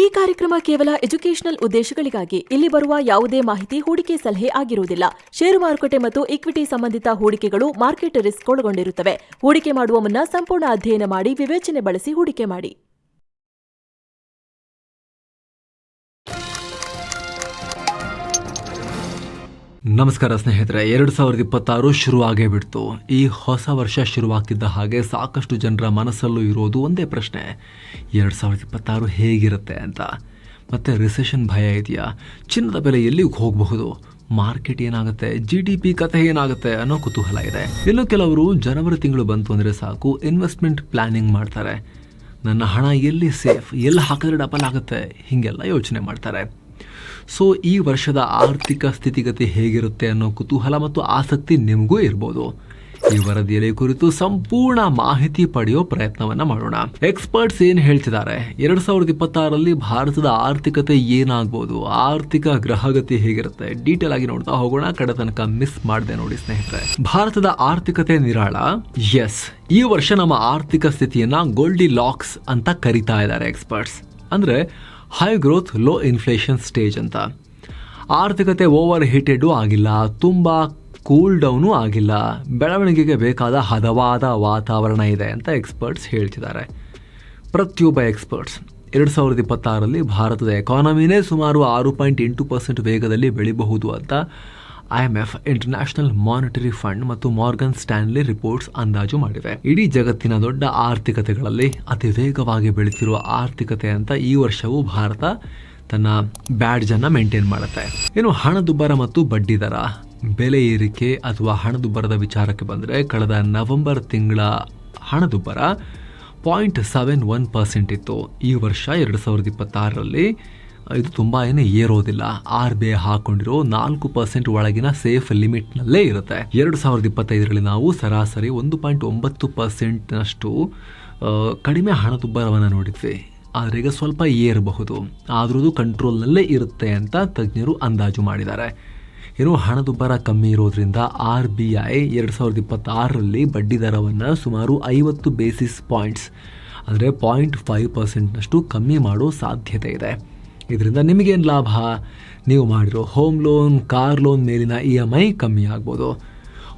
ಈ ಕಾರ್ಯಕ್ರಮ ಕೇವಲ ಎಜುಕೇಷನಲ್ ಉದ್ದೇಶಗಳಿಗಾಗಿ. ಇಲ್ಲಿ ಬರುವ ಯಾವುದೇ ಮಾಹಿತಿ ಹೂಡಿಕೆ ಸಲಹೆ ಆಗಿರುವುದಿಲ್ಲ. ಷೇರು ಮಾರುಕಟ್ಟೆ ಮತ್ತು ಇಕ್ವಿಟಿ ಸಂಬಂಧಿತ ಹೂಡಿಕೆಗಳು ಮಾರ್ಕೆಟ್ ರಿಸ್ಕ್ ಒಳಗೊಂಡಿರುತ್ತವೆ. ಹೂಡಿಕೆ ಮಾಡುವ ಮುನ್ನ ಸಂಪೂರ್ಣ ಅಧ್ಯಯನ ಮಾಡಿ ವಿವೇಚನೆ ಬಳಸಿ ಹೂಡಿಕೆ ಮಾಡಿ. ನಮಸ್ಕಾರ ಸ್ನೇಹಿತರೆ, ಎರಡು ಸಾವಿರದ ಇಪ್ಪತ್ತಾರು ಶುರುವಾಗೇ ಬಿಡ್ತು. ಈ ಹೊಸ ವರ್ಷ ಶುರುವಾಗ್ತಿದ್ದ ಹಾಗೆ ಸಾಕಷ್ಟು ಜನರ ಮನಸ್ಸಲ್ಲೂ ಇರೋದು ಒಂದೇ ಪ್ರಶ್ನೆ. ಎರಡು ಸಾವಿರದ ಇಪ್ಪತ್ತಾರು ಹೇಗಿರುತ್ತೆ ಅಂತ. ಮತ್ತು ರಿಸೆಷನ್ ಭಯ ಇದೆಯಾ? ಚಿನ್ನದ ಬೆಲೆ ಎಲ್ಲಿಗೆ ಹೋಗಬಹುದು? ಮಾರ್ಕೆಟ್ ಏನಾಗುತ್ತೆ? ಜಿ ಡಿ ಪಿ ಕಥೆ ಏನಾಗುತ್ತೆ ಅನ್ನೋ ಕುತೂಹಲ ಇದೆ. ಇನ್ನು ಕೆಲವರು ಜನವರಿ ತಿಂಗಳು ಬಂತು ಅಂದರೆ ಸಾಕು ಇನ್ವೆಸ್ಟ್ಮೆಂಟ್ ಪ್ಲಾನಿಂಗ್ ಮಾಡ್ತಾರೆ. ನನ್ನ ಹಣ ಎಲ್ಲಿ ಸೇಫ್ ಎಲ್ಲಿ ಹಾಕಿದ್ರೆ ಡಬಲ್ ಆಗುತ್ತೆ? ಹೀಗೆಲ್ಲ ಯೋಚನೆ ಮಾಡ್ತಾರೆ. ಸೊ ಈ ವರ್ಷದ ಆರ್ಥಿಕ ಸ್ಥಿತಿಗತಿ ಹೇಗಿರುತ್ತೆ ಅನ್ನೋ ಕುತೂಹಲ ಮತ್ತು ಆಸಕ್ತಿ ನಿಮಗೂ ಇರ್ಬೋದು. ಈ ವರದಿಯಲ್ಲಿ ಕುರಿತು ಸಂಪೂರ್ಣ ಮಾಹಿತಿ ಪಡೆಯೋ ಪ್ರಯತ್ನವನ್ನ ಮಾಡೋಣ. ಎಕ್ಸ್ಪರ್ಟ್ಸ್ ಏನ್ ಹೇಳ್ತಿದ್ದಾರೆ? ಎರಡ್ ಸಾವಿರದ ಇಪ್ಪತ್ತಾರರಲ್ಲಿ ಭಾರತದ ಆರ್ಥಿಕತೆ ಏನಾಗ್ಬೋದು? ಆರ್ಥಿಕ ಗ್ರಹಗತಿ ಹೇಗಿರುತ್ತೆ? ಡೀಟೇಲ್ ಆಗಿ ನೋಡ್ತಾ ಹೋಗೋಣ. ಕಡೆ ತನಕ ಮಿಸ್ ಮಾಡಿದೆ ನೋಡಿ ಸ್ನೇಹಿತರೆ. ಭಾರತದ ಆರ್ಥಿಕತೆ ನಿರಾಳ? ಎಸ್ ಈ ವರ್ಷ ನಮ್ಮ ಆರ್ಥಿಕ ಸ್ಥಿತಿಯನ್ನ ಗೋಲ್ಡಿ ಲಾಕ್ಸ್ ಅಂತ ಕರಿತಾ ಇದ್ದಾರೆ ಎಕ್ಸ್ಪರ್ಟ್ಸ್ ಅಂದ್ರೆ high growth low inflation stage ಅಂತ. ಆರ್ಥಿಕತೆ ಓವರ್ ಹೀಟೆಡು ಆಗಿಲ್ಲ, ತುಂಬ ಕೂಲ್ ಡೌನು ಆಗಿಲ್ಲ. ಬೆಳವಣಿಗೆಗೆ ಬೇಕಾದ ಹದವಾದ ವಾತಾವರಣ ಇದೆ ಅಂತ ಎಕ್ಸ್ಪರ್ಟ್ಸ್ ಹೇಳ್ತಿದ್ದಾರೆ. ಪ್ರತಿಯೊಬ್ಬ ಎಕ್ಸ್ಪರ್ಟ್ಸ್ ಎರಡು ಸಾವಿರದ ಇಪ್ಪತ್ತಾರರಲ್ಲಿ ಭಾರತದ ಎಕಾನಮಿನೇ ಸುಮಾರು ಆರು ಪಾಯಿಂಟ್ ಎಂಟು ಪರ್ಸೆಂಟ್ ವೇಗದಲ್ಲಿ ಬೆಳಿಬಹುದು ಅಂತ I M F international monetary fund ಮತ್ತು ಮಾರ್ಗನ್ ಸ್ಟ್ಯಾನ್ಲಿ ರಿಪೋರ್ಟ್ಸ್ ಅಂದಾಜು ಮಾಡಿವೆ. ಇಡೀ ಜಗತ್ತಿನ ದೊಡ್ಡ ಆರ್ಥಿಕತೆಗಳಲ್ಲಿ ಅತಿ ವೇಗವಾಗಿ ಬೆಳೆಸಿರುವ ಆರ್ಥಿಕತೆ ಅಂತ ಈ ವರ್ಷವೂ ಭಾರತ ತನ್ನ ಬ್ಯಾಡ್ಜ್ ಅನ್ನ ಮೇಂಟೈನ್ ಮಾಡುತ್ತೆ. ಏನು ಹಣದುಬ್ಬರ ಮತ್ತು ಬಡ್ಡಿ ದರ, ಬೆಲೆ ಏರಿಕೆ ಅಥವಾ ಹಣದುಬ್ಬರದ ವಿಚಾರಕ್ಕೆ ಬಂದರೆ ಕಳೆದ ನವೆಂಬರ್ ತಿಂಗಳ ಹಣದುಬ್ಬರ ಪಾಯಿಂಟ್ ಸೆವೆನ್ ಒನ್ ಪರ್ಸೆಂಟ್ ಇತ್ತು. ಈ ವರ್ಷ ಎರಡು ಸಾವಿರದ ಇಪ್ಪತ್ತಾರರಲ್ಲಿ ಇದು ತುಂಬ ಏನು ಏರೋದಿಲ್ಲ. ಆರ್ ಬಿ ಐ ಹಾಕೊಂಡಿರೋ ನಾಲ್ಕು ಪರ್ಸೆಂಟ್ ಒಳಗಿನ ಸೇಫ್ ಲಿಮಿಟ್ ನಲ್ಲೇ ಇರುತ್ತೆ. ಎರಡು ಸಾವಿರದ ಇಪ್ಪತ್ತೈದರಲ್ಲಿ ನಾವು ಸರಾಸರಿ ಒಂದು ಪಾಯಿಂಟ್ ಒಂಬತ್ತು ಪರ್ಸೆಂಟ್ನಷ್ಟು ಕಡಿಮೆ ಹಣದುಬ್ಬರವನ್ನು ನೋಡಿದ್ವಿ. ಆದರೆ ಈಗ ಸ್ವಲ್ಪ ಏರಬಹುದು. ಆದರೂ ಕಂಟ್ರೋಲ್ನಲ್ಲೇ ಇರುತ್ತೆ ಅಂತ ತಜ್ಞರು ಅಂದಾಜು ಮಾಡಿದ್ದಾರೆ. ಏನು ಹಣದುಬ್ಬರ ಕಮ್ಮಿ ಇರೋದ್ರಿಂದ ಆರ್ ಬಿ ಐ ಎರಡು ಸಾವಿರದ ಇಪ್ಪತ್ತಾರರಲ್ಲಿ ಬಡ್ಡಿ ದರವನ್ನು ಸುಮಾರು ಐವತ್ತು ಬೇಸಿಸ್ ಪಾಯಿಂಟ್ಸ್, ಅಂದರೆ ಪಾಯಿಂಟ್ ಫೈವ್ ಪರ್ಸೆಂಟ್ನಷ್ಟು ಕಮ್ಮಿ ಮಾಡೋ ಸಾಧ್ಯತೆ ಇದೆ. ಇದರಿಂದ ನಿಮಗೇನು ಲಾಭ? ನೀವು ಮಾಡಿರೋ ಹೋಮ್ ಲೋನ್ ಕಾರ್ ಲೋನ್ ಮೇಲಿನ ಇ ಎಂ ಐ ಕಮ್ಮಿ ಆಗ್ಬೋದು.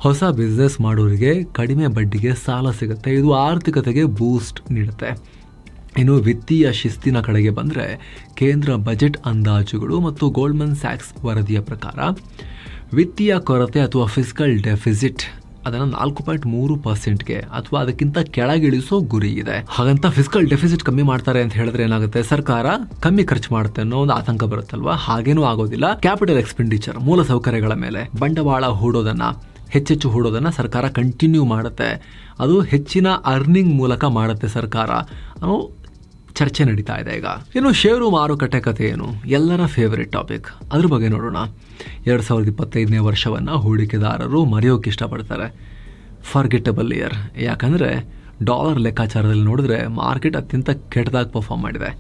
ಹೊಸ ಬಿಸ್ನೆಸ್ ಮಾಡೋರಿಗೆ ಕಡಿಮೆ ಬಡ್ಡಿಗೆ ಸಾಲ ಸಿಗುತ್ತೆ. ಇದು ಆರ್ಥಿಕತೆಗೆ ಬೂಸ್ಟ್ ನೀಡುತ್ತೆ. ಇನ್ನು ವಿತ್ತೀಯ ಶಿಸ್ತಿನ ಕಡೆಗೆ ಬಂದರೆ ಕೇಂದ್ರ ಬಜೆಟ್ ಅಂದಾಜುಗಳು ಮತ್ತು ಗೋಲ್ಡ್ಮನ್ ಸ್ಯಾಕ್ಸ್ ವರದಿಯ ಪ್ರಕಾರ, ವಿತ್ತೀಯ ಕೊರತೆ ಅಥವಾ ಫಿಸಿಕಲ್ ಡೆಫಿಸಿಟ್ ಅದನ್ನು ನಾಲ್ಕು ಪಾಯಿಂಟ್ ಮೂರು ಪರ್ಸೆಂಟ್ಗೆ ಅಥವಾ ಅದಕ್ಕಿಂತ ಕೆಳಗಿಳಿಸೋ ಗುರಿ ಇದೆ. ಹಾಗಂತ ಫಿಸಿಕಲ್ ಡೆಫಿಸಿಟ್ ಕಮ್ಮಿ ಮಾಡ್ತಾರೆ ಅಂತ ಹೇಳಿದ್ರೆ ಏನಾಗುತ್ತೆ? ಸರ್ಕಾರ ಕಮ್ಮಿ ಖರ್ಚು ಮಾಡುತ್ತೆ ಅನ್ನೋ ಒಂದು ಆತಂಕ ಬರುತ್ತಲ್ವಾ? ಹಾಗೇನೂ ಆಗೋದಿಲ್ಲ. ಕ್ಯಾಪಿಟಲ್ ಎಕ್ಸ್ಪೆಂಡಿಚರ್ ಮೂಲ ಸೌಕರ್ಯಗಳ ಮೇಲೆ ಬಂಡವಾಳ ಹೂಡೋದನ್ನ, ಹೆಚ್ಚೆಚ್ಚು ಹೂಡೋದನ್ನ ಸರ್ಕಾರ ಕಂಟಿನ್ಯೂ ಮಾಡುತ್ತೆ. ಅದು ಹೆಚ್ಚಿನ ಅರ್ನಿಂಗ್ ಮೂಲಕ ಮಾಡುತ್ತೆ ಸರ್ಕಾರ. ಅನ್ನೋ ಚರ್ಚೆ ನಡೀತಾ ಇದೆ ಈಗ. ಇನ್ನು ಷೇರು ಮಾರುಕಟ್ಟೆ ಕಥೆ ಏನು? ಎಲ್ಲರ ಫೇವರಿಟ್ ಟಾಪಿಕ್ ಅದ್ರ ಬಗ್ಗೆ ನೋಡೋಣ. ಎರಡು ಸಾವಿರದ ಇಪ್ಪತ್ತೈದನೇ ವರ್ಷವನ್ನು ಹೂಡಿಕೆದಾರರು ಮರೆಯೋಕೆ ಇಷ್ಟಪಡ್ತಾರೆ. ಫರ್ಗೆಟಬಲ್ ಇಯರ್ ಯಾಕಂದರೆ ಡಾಲರ್ ಲೆಕ್ಕಾಚಾರದಲ್ಲಿ ನೋಡಿದ್ರೆ ಮಾರ್ಕೆಟ್ ಅತ್ಯಂತ ಕೆಟ್ಟದಾಗಿ ಪರ್ಫಾರ್ಮ್ ಮಾಡಿದೆ.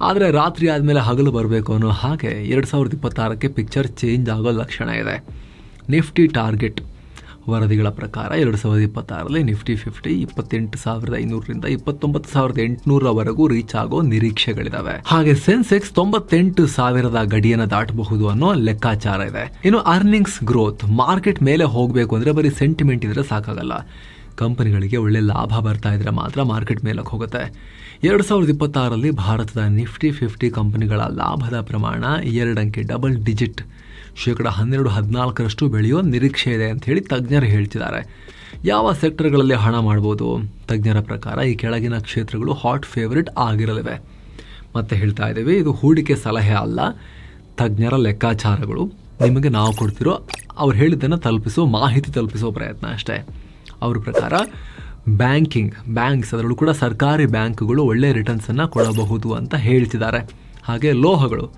ಆದರೆ ರಾತ್ರಿ ಆದಮೇಲೆ ಹಗಲು ಬರಬೇಕು ಅನ್ನೋ ಹಾಗೆ ಎರಡು ಸಾವಿರದ ಇಪ್ಪತ್ತಾರಕ್ಕೆ ಪಿಕ್ಚರ್ ಚೇಂಜ್ ಆಗೋ ಲಕ್ಷಣ ಇದೆ. ನಿಫ್ಟಿ ಟಾರ್ಗೆಟ್ ವರದಿಗಳ ಪ್ರಕಾರ ಎರಡು ಸಾವಿರದ ಇಪ್ಪತ್ತಾರರಲ್ಲಿ ನಿಫ್ಟಿ ಫಿಫ್ಟಿ ಇಪ್ಪತ್ತೆಂಟು ಸಾವಿರದ ಐನೂರರಿಂದ ಇಪ್ಪತ್ತೊಂಬತ್ತು ಸಾವಿರದ ಎಂಟುನೂರವರೆಗೂ ರೀಚ್ ಆಗೋ ನಿರೀಕ್ಷೆಗಳಿದಾವೆ. ಹಾಗೆ ಸೆನ್ಸೆಕ್ಸ್ ತೊಂಬತ್ತೆಂಟು ಸಾವಿರದ ಗಡಿಯನ್ನು ದಾಟಬಹುದು ಅನ್ನೋ ಲೆಕ್ಕಾಚಾರ ಇದೆ. ಇನ್ನು ಅರ್ನಿಂಗ್ಸ್ ಗ್ರೋತ್ ಮಾರ್ಕೆಟ್ ಮೇಲೆ ಹೋಗಬೇಕು ಅಂದರೆ ಬರೀ ಸೆಂಟಿಮೆಂಟ್ ಇದ್ರೆ ಸಾಕಾಗಲ್ಲ. ಕಂಪನಿಗಳಿಗೆ ಒಳ್ಳೆ ಲಾಭ ಬರ್ತಾ ಇದ್ರೆ ಮಾತ್ರ ಮಾರ್ಕೆಟ್ ಮೇಲಕ್ಕೆ ಹೋಗುತ್ತೆ. ಎರಡು ಸಾವಿರದ ಇಪ್ಪತ್ತಾರರಲ್ಲಿ ಭಾರತದ ನಿಫ್ಟಿ ಫಿಫ್ಟಿ ಕಂಪನಿಗಳ ಲಾಭದ ಪ್ರಮಾಣ ಎರಡಂಕೆ ಡಬಲ್ ಡಿಜಿಟ್. ಶೇಕಡ ಹನ್ನೆರಡು ಹದಿನಾಲ್ಕರಷ್ಟು ಬೆಳೆಯೋ ನಿರೀಕ್ಷೆ ಇದೆ ಅಂತ ಹೇಳಿ ತಜ್ಞರು ಹೇಳ್ತಿದ್ದಾರೆ. ಯಾವ ಸೆಕ್ಟರ್ಗಳಲ್ಲಿ ಹಣ ಮಾಡ್ಬೋದು? ತಜ್ಞರ ಪ್ರಕಾರ ಈ ಕೆಳಗಿನ ಕ್ಷೇತ್ರಗಳು ಹಾಟ್ ಫೇವರಿಟ್ ಆಗಿರಲಿವೆ. ಮತ್ತೆ ಹೇಳ್ತಾ ಇದ್ದೀವಿ, ಇದು ಹೂಡಿಕೆ ಸಲಹೆ ಅಲ್ಲ, ತಜ್ಞರ ಲೆಕ್ಕಾಚಾರಗಳು. ನಿಮಗೆ ನಾವು ಕೊಡ್ತಿರೋ, ಅವ್ರು ಹೇಳಿದ್ದನ್ನು ತಲುಪಿಸೋ, ಮಾಹಿತಿ ತಲುಪಿಸೋ ಪ್ರಯತ್ನ ಅಷ್ಟೇ. ಅವ್ರ ಪ್ರಕಾರ ಬ್ಯಾಂಕಿಂಗ್, ಬ್ಯಾಂಕ್ಸ್ ಅದರಲ್ಲೂ ಕೂಡ ಸರ್ಕಾರಿ ಬ್ಯಾಂಕ್ಗಳು ಒಳ್ಳೆ ರಿಟರ್ನ್ಸನ್ನು ಕೊಡಬಹುದು ಅಂತ ಹೇಳ್ತಿದ್ದಾರೆ. ಹಾಗೆ ಲೋಹಗಳು,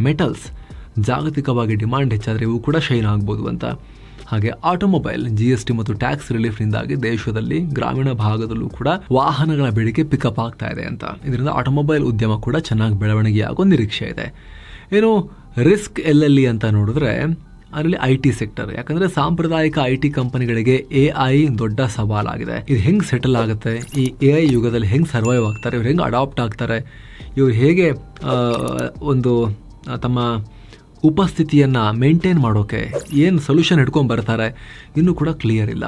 ಮೆಟಲ್ಸ್ ಜಾಗತಿಕವಾಗಿ ಡಿಮ್ಯಾಂಡ್ ಹೆಚ್ಚಾದರೆ ಇವು ಕೂಡ ಶೈನ್ ಆಗ್ಬೋದು ಅಂತ. ಹಾಗೆ ಆಟೋಮೊಬೈಲ್ ಜಿ ಎಸ್ ಟಿ ಮತ್ತು ಟ್ಯಾಕ್ಸ್ ರಿಲೀಫ್ನಿಂದಾಗಿ ದೇಶದಲ್ಲಿ ಗ್ರಾಮೀಣ ಭಾಗದಲ್ಲೂ ಕೂಡ ವಾಹನಗಳ ಬೇಡಿಕೆ ಪಿಕಪ್ ಆಗ್ತಾ ಇದೆ ಅಂತ. ಇದರಿಂದ ಆಟೋಮೊಬೈಲ್ ಉದ್ಯಮ ಕೂಡ ಚೆನ್ನಾಗಿ ಬೆಳವಣಿಗೆ ಆಗೋ ನಿರೀಕ್ಷೆ ಇದೆ. ಏನು, ರಿಸ್ಕ್ ಎಲ್ಲೆಲ್ಲಿ ಅಂತ ನೋಡಿದ್ರೆ, ಅದರಲ್ಲಿ ಐ ಟಿ ಸೆಕ್ಟರ್, ಯಾಕಂದ್ರೆ ಸಾಂಪ್ರದಾಯಿಕ ಐ ಟಿ ಕಂಪನಿಗಳಿಗೆ ಎ ಐ ದೊಡ್ಡ ಸವಾಲಾಗಿದೆ. ಇದು ಹೆಂಗೆ ಸೆಟಲ್ ಆಗುತ್ತೆ? ಈ ಎ ಐ ಯುಗದಲ್ಲಿ ಹೆಂಗೆ ಸರ್ವೈವ್ ಆಗ್ತಾರೆ? ಇವ್ರು ಹೆಂಗೆ ಅಡಾಪ್ಟ್ ಆಗ್ತಾರೆ? ಇವ್ರು ಹೇಗೆ ಒಂದು ತಮ್ಮ ಉಪಸ್ಥಿತಿಯನ್ನು ಮೇಂಟೈನ್ ಮಾಡೋಕ್ಕೆ ಏನು ಸೊಲ್ಯೂಷನ್ ಹಿಡ್ಕೊಂಡು ಬರ್ತಾರೆ ಇನ್ನೂ ಕೂಡ ಕ್ಲಿಯರ್ ಇಲ್ಲ.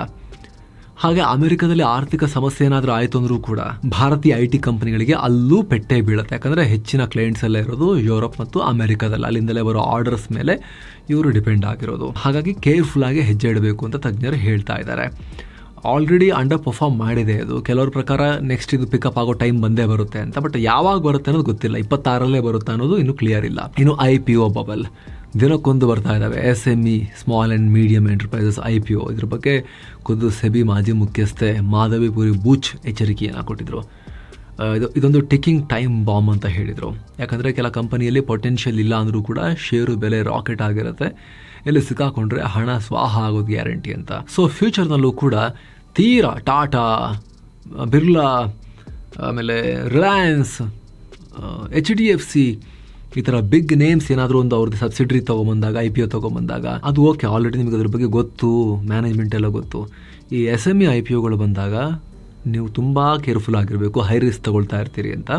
ಹಾಗೆ ಅಮೆರಿಕದಲ್ಲಿ ಆರ್ಥಿಕ ಸಮಸ್ಯೆ ಏನಾದರೂ ಆಯಿತು ಅಂದರೂ ಕೂಡ ಭಾರತೀಯ ಐ ಟಿ ಕಂಪನಿಗಳಿಗೆ ಅಲ್ಲೂ ಪೆಟ್ಟೆ ಬೀಳುತ್ತೆ. ಯಾಕಂದರೆ ಹೆಚ್ಚಿನ ಕ್ಲೈಂಟ್ಸ್ ಎಲ್ಲ ಇರೋದು ಯುರೋಪ್ ಮತ್ತು ಅಮೆರಿಕದಲ್ಲಿ. ಅಲ್ಲಿಂದಲೇ ಬರೋ ಆರ್ಡರ್ಸ್ ಮೇಲೆ ಇವರು ಡಿಪೆಂಡ್ ಆಗಿರೋದು. ಹಾಗಾಗಿ ಕೇರ್ಫುಲ್ಲಾಗಿ ಹೆಜ್ಜೆ ಇಡಬೇಕು ಅಂತ ತಜ್ಞರು ಹೇಳ್ತಾ ಇದ್ದಾರೆ. ಆಲ್ರೆಡಿ ಅಂಡರ್ ಪರ್ಫಾರ್ಮ್ ಮಾಡಿದೆ. ಅದು ಕೆಲವ್ರ ಪ್ರಕಾರ ನೆಕ್ಸ್ಟ್ ಇದು ಪಿಕಪ್ ಆಗೋ ಟೈಮ್ ಬಂದೇ ಬರುತ್ತೆ ಅಂತ. ಬಟ್ ಯಾವಾಗ ಬರುತ್ತೆ ಅನ್ನೋದು ಗೊತ್ತಿಲ್ಲ. ಇಪ್ಪತ್ತಾರಲ್ಲೇ ಬರುತ್ತೆ ಅನ್ನೋದು ಇನ್ನೂ ಕ್ಲಿಯರ್ ಇಲ್ಲ. ಇನ್ನು ಐ ಪಿ ಒ ಬಬಲ್ ದಿನಕ್ಕೊಂದು ಬರ್ತಾ ಇದ್ದಾವೆ S M E small and medium enterprises I P O ಇದ್ರ ಬಗ್ಗೆ ಖುದ್ದು ಸೆಬಿ ಮಾಜಿ ಮುಖ್ಯಸ್ಥೆ ಮಾಧವಿಪುರಿ ಬೂಚ್ ಎಚ್ಚರಿಕೆಯನ್ನು ಕೊಟ್ಟಿದ್ರು. ಆ, ಇದು ಇದೊಂದು ಟಿಕ್ಕಿಂಗ್ ಟೈಮ್ ಬಾಂಬ್ ಅಂತ ಹೇಳಿದರು. ಯಾಕಂದರೆ ಕೆಲ ಕಂಪನಿಯಲ್ಲಿ ಪೊಟೆನ್ಷಿಯಲ್ ಇಲ್ಲ ಅಂದರೂ ಕೂಡ ಷೇರು ಬೆಲೆ ರಾಕೆಟ್ ಆಗಿರುತ್ತೆ. ಎಲ್ಲಿ ಸಿಕ್ಕಾಕೊಂಡ್ರೆ ಹಣ ಸ್ವಾಹ ಆಗೋದು ಗ್ಯಾರಂಟಿ ಅಂತ. ಸೊ ಫ್ಯೂಚರ್ನಲ್ಲೂ ಕೂಡ ತೀರಾ, ಟಾಟಾ, ಬಿರ್ಲಾ, ಆಮೇಲೆ Reliance H D F C ಈ ಥರ ಬಿಗ್ ನೇಮ್ಸ್ ಏನಾದರೂ ಒಂದು ಅವ್ರದ್ದು ಸಬ್ಸಿಡ್ರಿ ತೊಗೊಂಬಂದಾಗ ಐ ಪಿ ಒ ತೊಗೊಂಬಂದಾಗ, ಅದು ಓಕೆ ಆಲ್ರೆಡಿ ನಿಮಗೆ ಅದ್ರ ಬಗ್ಗೆ ಗೊತ್ತು ಮ್ಯಾನೇಜ್ಮೆಂಟ್ ಎಲ್ಲ ಗೊತ್ತು. ಈ S M E I P ಒಗಳು ಬಂದಾಗ ನೀವು ತುಂಬ ಕೇರ್ಫುಲ್ ಆಗಿರಬೇಕು ಹೈ ರಿಸ್ಕ್ ತಗೊಳ್ತಾ ಇರ್ತೀರಿ ಅಂತ.